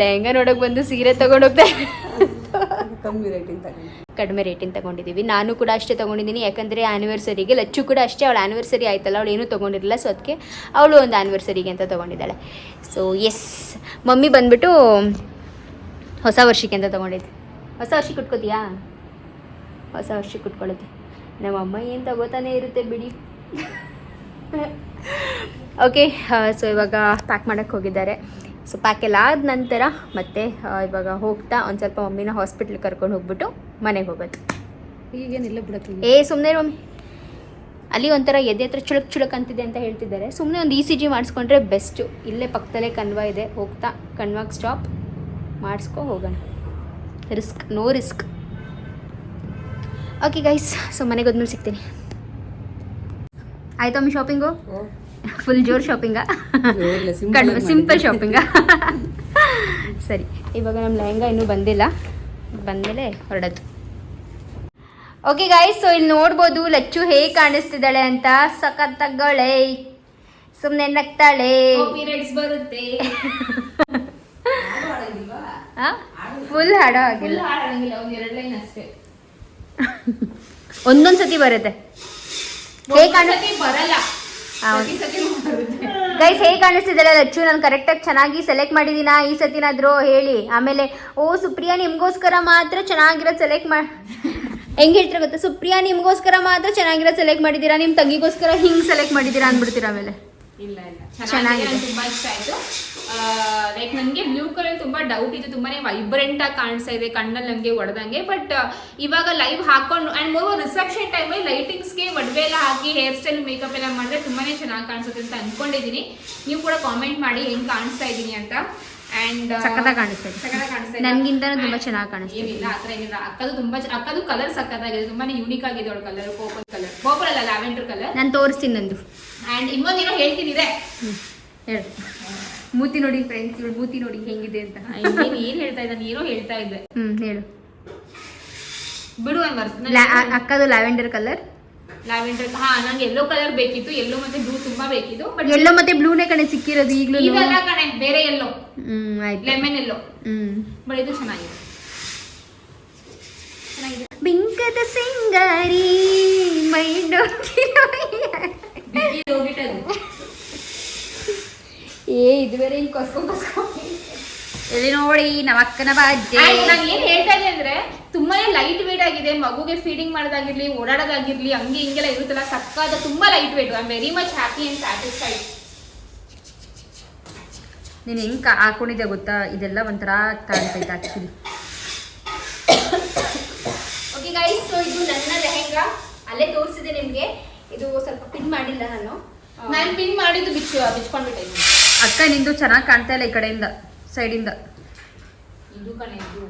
ಲೆಹಂಗಾ ನೋಡೋಕೆ ಬಂದು ಸೀರೆ ತಗೊಂಡೋಗ್ತಾ ಕಮ್ಮಿ ರೇಟಿಂದ ಕಡಿಮೆ ರೇಟಿಂದ ತಗೊಂಡಿದ್ದೀವಿ ನಾನು ಕೂಡ ಅಷ್ಟೇ ತಗೊಂಡಿದ್ದೀನಿ. ಯಾಕಂದರೆ ಆ್ಯನಿವರ್ಸರಿಗೆ ಲಚ್ಚು ಕೂಡ ಅಷ್ಟೇ. ಅವಳು ಆನಿವರ್ಸರಿ ಆಯ್ತಲ್ಲ ಅವಳು ಏನೂ ತೊಗೊಂಡಿರಲಿಲ್ಲ. ಸೊ ಅದಕ್ಕೆ ಅವಳು ಒಂದು ಆ್ಯನಿವರ್ಸರಿಗೆ ಅಂತ ತಗೊಂಡಿದ್ದಾಳೆ. ಸೊ ಎಸ್ ಮಮ್ಮಿ ಬಂದ್ಬಿಟ್ಟು ಹೊಸ ವರ್ಷಕ್ಕೆ ಅಂತ ತಗೊಂಡಿದ್ದೆ. ಹೊಸ ವರ್ಷಕ್ಕೆ ಉಟ್ಕೋತೀಯಾ ಹೊಸ ವರ್ಷಕ್ಕೆ ಉಟ್ಕೊಳ್ಳುತ್ತೆ ನಮ್ಮ ಅಮ್ಮ ಏನು ತಗೋತಾನೆ ಇರುತ್ತೆ ಬಿಡಿ. ಓಕೆ ಸೊ ಇವಾಗ ಪ್ಯಾಕ್ ಮಾಡೋಕ್ಕೆ ಹೋಗಿದ್ದಾರೆ. ಸೊ ಪ್ಯಾಕ್ ಎಲ್ಲ ಆದ ನಂತರ ಮತ್ತೆ ಇವಾಗ ಹೋಗ್ತಾ ಒಂದು ಸ್ವಲ್ಪ ಮಮ್ಮಿನ ಹಾಸ್ಪಿಟ್ಲಿಗೆ ಕರ್ಕೊಂಡು ಹೋಗ್ಬಿಟ್ಟು ಮನೆಗೆ ಹೋಗೋದು. ಈಗೇನಿಲ್ಲ ಬಿಡೋಕ್ಕೆ ಏ ಸುಮ್ಮನೆ ಮಮ್ಮಿ. ಅಲ್ಲಿ ಒಂಥರ ಎದೆ ಹತ್ರ ಚುಳಕ್ ಚುಳಕ್ ಅಂತಿದೆ ಅಂತ ಹೇಳ್ತಿದ್ದಾರೆ. ಸುಮ್ಮನೆ ಒಂದು ಇ ಸಿ ಜಿ ಮಾಡಿಸ್ಕೊಂಡ್ರೆ ಬೆಸ್ಟು ಇಲ್ಲೇ ಪಕ್ಕದಲ್ಲೇ ಕನ್ವಾ ಇದೆ. ಹೋಗ್ತಾ ಕನ್ವಾಗೆ ಸ್ಟಾಪ್ ಮಾಡಿಸ್ಕೊ ಹೋಗೋಣ. Risk no risk okay guys so ಮನೆಗೆ ಹೋದ್ಮೇಲೆ ಸಿಗ್ತೀನಿ. ಆಯ್ತು ಅಮ್ಮಿ ಶಾಪಿಂಗು ಫುಲ್ ಜೋರ್ ಶಾಪಿಂಗಾ ಕಡಿಮೆ ಸಿಂಪಲ್ ಶಾಪಿಂಗ ಸರಿ ಇವಾಗ ನಮ್ಮ ಲೆಹಂಗಾ ಇನ್ನೂ ಬಂದಿಲ್ಲ. ಬಂದಮೇಲೆ ಹೊರಡೋದು. ಓಕೆ ಗಾಯ್ಸ್ ಸೊ ಇಲ್ಲಿ ನೋಡ್ಬೋದು ಲಚ್ಚು ಹೇಗೆ ಕಾಣಿಸ್ತಿದ್ದಾಳೆ ಅಂತ. ಸಖತ್ತಾಗಳೆ ಸುಮ್ಮನೆ ನಗ್ತಾಳೆ. ಬರುತ್ತೆ. ಫುಲ್ ಹಾಡೋ ಆಗಿಲ್ಲ ಒಂದೊಂದ್ಸತಿ ಬರುತ್ತೆ. ಹೇಗೆ ಬರಲ್ಲ. ಗೈಸ್ ಹೇಗೆ ಕಾಣಿಸ್ತಿದ್ದಾಳೆ ಲಚ್ಚು? ನಾನು ಕರೆಕ್ಟಾಗಿ ಚೆನ್ನಾಗಿ ಸೆಲೆಕ್ಟ್ ಮಾಡಿದ್ದೀನಾ ಈ ಸತಿನಾದ್ರೂ ಹೇಳಿ. ಆಮೇಲೆ ಓ ಸುಪ್ರಿಯಾ ನಿಮಗೋಸ್ಕರ ಮಾತ್ರ ಚೆನ್ನಾಗಿರೋದು ಸೆಲೆಕ್ಟ್ ಮಾಡಿ ಹೆಂಗ್ ಹೇಳ್ತೀರಾ ಗೊತ್ತಾ? ಸುಪ್ರಿಯಾ ನಿಮಗೋಸ್ಕರ ಮಾತ್ರ ಚೆನ್ನಾಗಿರೋ ಸೆಲೆಕ್ಟ್ ಮಾಡಿದ್ದೀರಾ ನಿಮ್ಮ ತಂಗಿಗೋಸ್ಕರ ಹಿಂಗ್ ಸೆಲೆಕ್ಟ್ ಮಾಡಿದ್ದೀರಾ ಅಂದ್ಬಿಡ್ತೀರಾ ಆಮೇಲೆ. ಇಲ್ಲ ಇಲ್ಲ. ಚೆನ್ನಾಗಿದೆ. ತುಂಬಾ ಇಷ್ಟ ಆಯ್ತು. ಲೈಕ್ ನನಗೆ ಬ್ಲೂ ಕಲರ್ ತುಂಬಾ ಡೌಟ್ ಇತ್ತು. ತುಂಬಾನೇ ವೈಬ್ರೆಂಟ್ ಆಗಿ ಕಾಣಿಸ್ತಾ ಇದೆ. ಕಣ್ಣಲ್ಲಿ ನನಗೆ ಹೊಡೆದಂಗೆ ಬಟ್ ಇವಾಗ ಲೈವ್ ಹಾಕೊಂಡು ಅಂಡ್ ಮೋರ್ ರಿಸೆಪ್ಷನ್ ಟೈಮಲ್ಲಿ ಲೈಟಿಂಗ್ಸ್ಗೆ ಒಡವೆ ಎಲ್ಲ ಹಾಕಿ ಹೇರ್ ಸ್ಟೈಲ್ ಮೇಕಪ್ ಎಲ್ಲ ಮಾಡಿದ್ರೆ ತುಂಬಾನೇ ಚೆನ್ನಾಗಿ ಕಾಣಿಸುತ್ತೆ ಅಂತ ಅನ್ಕೊಂಡಿದೀನಿ. ನೀವು ಕೂಡ ಕಾಮೆಂಟ್ ಮಾಡಿ ಹೆಂಗ್ ಕಾಣಿಸ್ತಾ ಇದ್ದೀನಿ ಅಂತ. ಅಂಡ್ ಸಖತ್ತಾಗಿ ಕಾಣಿಸ್ತಾ ಕಾಣಿಸ್ತಾ ತುಂಬಾ ಚೆನ್ನಾಗಿ ಕಾಣಿಸ್ತಾ ಏನಿಲ್ಲ ಆತರ ಏನಿಲ್ಲ. ಅಕ್ಕದು ತುಂಬಾ ಅಕ್ಕದು ಕಲರ್ ಸಕ್ಕತ್ತಾಗಿದೆ ತುಂಬಾನೇ ಯೂನಿಕ್ ಆಗಿದೆ ಅವಳ ಕಲರ್ ಪರ್ಪಲ್ ಕಲರ್ ಪರ್ಪಲ್ ಅಲ್ಲ ಲ್ಯಾವೆಂಡರ್ ಕಲರ್ ನಾನು ತೋರಿಸ್ತೀನಿ ನಂದು. ಅಂಡ್ ಇನ್ನೊಂದೇನೋ ಹೇಳ್ತೀನಿ ಇದೆ. ಹೇಳು. ಮೂತಿ ನೋಡಿ ಫ್ರೆಂಡ್ಸ್ ಇವಳು ಮೂತಿ ನೋಡಿ ಹೆಂಗಿದೆ ಅಂತ. ಏನ್ ಏನು ಹೇಳ್ತಾ ಇದ್ದಾನೆ? ಏನೋ ಹೇಳ್ತಾ ಇದ್ದೆ ಹ್ಮ್ ಹೇಳು. ಬಿಡು ಲಾ- ಅ- ಅಕ್ಕದು ಲ್ಯಾವೆಂಡರ್ ಕಲರ್ ಲ್ಯಾವೆಂಡರ್ ಹಾ ನಂಗೆ ಎಲ್ಲೋ ಕಲರ್ ಬೇಕಿತ್ತು. ಎಲ್ಲೋ ಮತ್ತೆ ಬ್ಲೂ ತುಂಬಾ ಬೇಕಿತ್ತು ಬಟ್ ಎಲ್ಲೋ ಮತ್ತೆ ಬ್ಲೂನೇ ಕಣೆ ಸಿಕ್ಕಿರೋದು ಈಗ್ಲೂ. ಇದೆಲ್ಲ ಕಣೆ ಬೇರೆ ಎಲ್ಲೋ ಹ್ಮ್ ಆಯ್ತು. Lemon yellow hmm. ಬಟ್ ಇದು ಚೆನ್ನಾಗಿದೆ. ಬಿಂಕದ ಸಿಂಗಾರಿ ಮೈಂಡು ಏ ಇದು ಬೇರೆ ಹಿಂಗ್ ಕಸ್ಕೊಂಡ್ ಕೊಸ್ಕೊಂಡ್. ಎಲ್ಲಿ ನೋಡಿ ನವಕ್ಕನ ಬಾಜ್ಜೆ ನಾನು ಏನ್ ಹೇಳ್ತಾ ಇದ್ದೆ ಅಂದ್ರೆ ತುಂಬಾ ಲೈಟ್ ವೇಟ್ ಆಗಿದೆ. ಮಗುಗೆ ಫೀಡಿಂಗ್ ಮಾಡೋದಾಗಿರ್ಲಿ ಓಡಾಡೋದಾಗಿರ್ಲಿ ಹಂಗೆ ಹಿಂಗೆಲ್ಲ ಇರುತ್ತಲ್ಲ ಸಕ್ಕಾದ ತುಂಬಾ light weight I very much happy and satisfied ನೀನು ಹೆಂಗ್ ಹಾಕೊಂಡಿದೆ ಹಾಕೊಂಡಿದ್ದೆ ಗೊತ್ತಾ? ಇದೆಲ್ಲ ಒಂಥರ ಕಾಣ್ತೈತೆ ಆಕ್ಚುಲಿ ಓಕೆ ಗೈಸ್ ಸೊ ಇದು ನನ್ನ ಲೆಹೆಂಗಾ ಅಲ್ಲೇ ತೋರಿಸಿದೆ ನಿಮಗೆ. ಇದು ಸ್ವಲ್ಪ ಪಿನ್ ಮಾಡಿಲ್ಲ ನಾನು. ನಾನು ಪಿನ್ ಮಾಡಿದ್ದು ಬಿಚ್ಚು ಬಿಚ್ಕೊಂಡ್ಬಿಟ್ಟೆ. ಅಕ್ಕ ನಿಂದು ಚೆನ್ನಾಗಿ ಕಾಣ್ತಾ ಇಲ್ಲ ಈ ಕಡೆಯಿಂದ ಸೈಡಿಂದ. ಇದು ಕಣೆ ಇದು.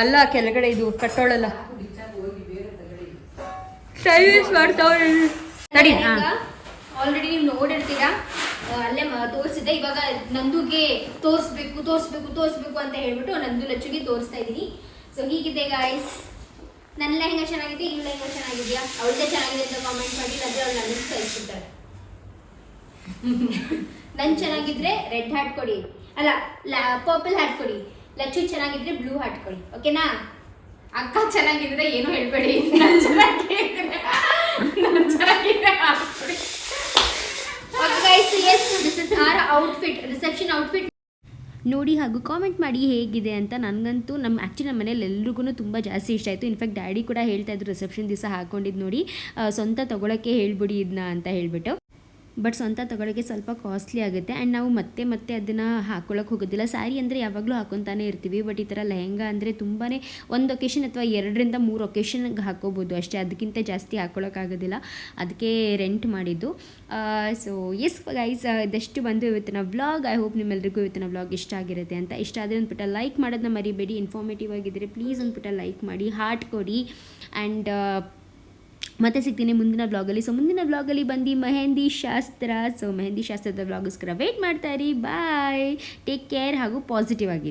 ಅಲ್ಲ ಕೆಳಗಡೆ ಇದು ಕಟ್ಟೋಳಲ್ಲ. ಮಾಡ್ತಾವ್ರೆ ಆಲ್ರೆಡಿ ನೀವು ನೋಡಿರ್ತೀರಾ? ಅಲ್ಲೇ ತೋರಿಸಿದ್ದೆ ಇವಾಗ ನಂದುಗೆ ತೋರಿಸ್ಬೇಕು ತೋರಿಸ್ಬೇಕು ತೋರಿಸ್ಬೇಕು ಅಂತ ಹೇಳ್ಬಿಟ್ಟು ನಂದು ಲಚ್ಚುಗೆ ತೋರಿಸ್ತಾ ಇದ್ದೀನಿ. ಸೊ ಹೀಗಿದೆ ಗಾಯ್ಸ್ ನನ್ನ ಲೆಹಂಗ ಚೆನ್ನಾಗಿದೆ, ಈ ಲೆಹಂಗ ಚೆನ್ನಾಗಿದೆಯಾ? ಅವಳದೇ ಚೆನ್ನಾಗಿದೆ ಅಂತ ಕಾಮೆಂಟ್ ಮಾಡಿ, ಇಲ್ಲಾದ್ರೆ ಅವಳು ನನಗೆ ಕಳಿಸ್ಬಿಡ್ತಾರೆ ನನ್ ಚೆನ್ನಾಗಿದ್ರೆ ರೆಡ್ ಹಾರ್ಟ್ ಕೊಡಿ. ಅಲ್ಲ ಪರ್ಪಲ್ ಹಾರ್ಟ್ ಕೊಡಿ. ಲಚ್ಚು ಚೆನ್ನಾಗಿದ್ರೆ ಬ್ಲೂ ಹಾರ್ಟ್ ಕೊಡಿ. ಓಕೆನಾ ಅಕ್ಕ ಚೆನ್ನಾಗಿದ್ರೆ ಏನು ಹೇಳ್ಬೇಡಿ. ನಾನು ಚೆನ್ನಾಗಿದ್ರೆ S R outfit reception outfit ನೋಡಿ ಹಾಗೂ ಕಾಮೆಂಟ್ ಮಾಡಿ ಹೇಗಿದೆ ಅಂತ ನನಗಂತೂ ನಮ್ಮ ಆ್ಯಕ್ಚುಲಿ ನಮ್ಮ ಮನೇಲಿ ಎಲ್ರಿಗೂ ತುಂಬ ಜಾಸ್ತಿ ಇಷ್ಟ ಆಯಿತು. ಇನ್ಫ್ಯಾಕ್ಟ್ ಡ್ಯಾಡಿ ಕೂಡ ಹೇಳ್ತಾ ಇದ್ರು ರಿಸೆಪ್ಷನ್ ದಿವಸ ಹಾಕ್ಕೊಂಡಿದ್ದು ನೋಡಿ ಸ್ವಂತ ತೊಗೊಳಕ್ಕೆ ಹೇಳ್ಬಿಡಿ ಇದನ್ನ ಅಂತ ಹೇಳ್ಬಿಟ್ಟು. ಬಟ್ ಸ್ವಂತ ತೊಗೊಳಕ್ಕೆ ಸ್ವಲ್ಪ ಕಾಸ್ಟ್ಲಿ ಆಗುತ್ತೆ. ಆ್ಯಂಡ್ ನಾವು ಮತ್ತೆ ಮತ್ತೆ ಅದನ್ನು ಹಾಕೊಳ್ಳೋಕೆ ಹೋಗೋದಿಲ್ಲ. ಸ್ಯಾರಿ ಅಂದರೆ ಯಾವಾಗಲೂ ಹಾಕೊತಾನೆ ಇರ್ತೀವಿ. ಬಟ್ ಈ ಥರ ಲೆಹಂಗಾ ಅಂದರೆ ತುಂಬಾ ಒಂದು ಒಕೇಶನ್ ಅಥವಾ ಎರಡರಿಂದ ಮೂರು ಒಕೇಶನ್ಗೆ ಹಾಕೋಬೋದು ಅಷ್ಟೇ. ಅದಕ್ಕಿಂತ ಜಾಸ್ತಿ ಹಾಕ್ಕೊಳ್ಳೋಕ್ಕಾಗೋದಿಲ್ಲ ಅದಕ್ಕೆ ರೆಂಟ್ ಮಾಡಿದ್ದು. ಸೊ ಎಸ್ ಗೈಸ್ ಇದಷ್ಟು ಬಂದು ಇವತ್ತಿನ ವ್ಲಾಗ್ ಐ ಹೋಪ್ ನಿಮ್ಮೆಲ್ಲರಿಗೂ ಇವತ್ತಿನ ವ್ಲಾಗ್ ಇಷ್ಟ ಆಗಿರುತ್ತೆ ಅಂತ. ಇಷ್ಟ ಆದರೆ ಒಂದು ಪುಟ್ಟ ಲೈಕ್ ಮಾಡೋದನ್ನ ಮರಿಬೇಡಿ. ಇನ್ಫಾರ್ಮೇಟಿವ್ ಆಗಿದ್ದರೆ ಪ್ಲೀಸ್ ಒಂದು ಪುಟ್ಟ ಲೈಕ್ ಮಾಡಿ ಹಾರ್ಟ್ ಕೊಡಿ. ಆ್ಯಂಡ್ ಮತ್ತೆ ಸಿಗ್ತೀನಿ ಮುಂದಿನ ಬ್ಲಾಗಲ್ಲಿ ಸೊ ಮುಂದಿನ ಬ್ಲಾಗಲ್ಲಿ ಬಂದು ಮೆಹಂದಿ ಶಾಸ್ತ್ರ. ಸೊ ಮೆಹಂದಿ ಶಾಸ್ತ್ರದ ಬ್ಲಾಗೋಸ್ಕರ ವೇಟ್ ಮಾಡ್ತಾ ಇರಿ. ಬಾಯ್ ಟೇಕ್ ಕೇರ್ ಹಾಗೂ ಪಾಸಿಟಿವ್ ಆಗಿ.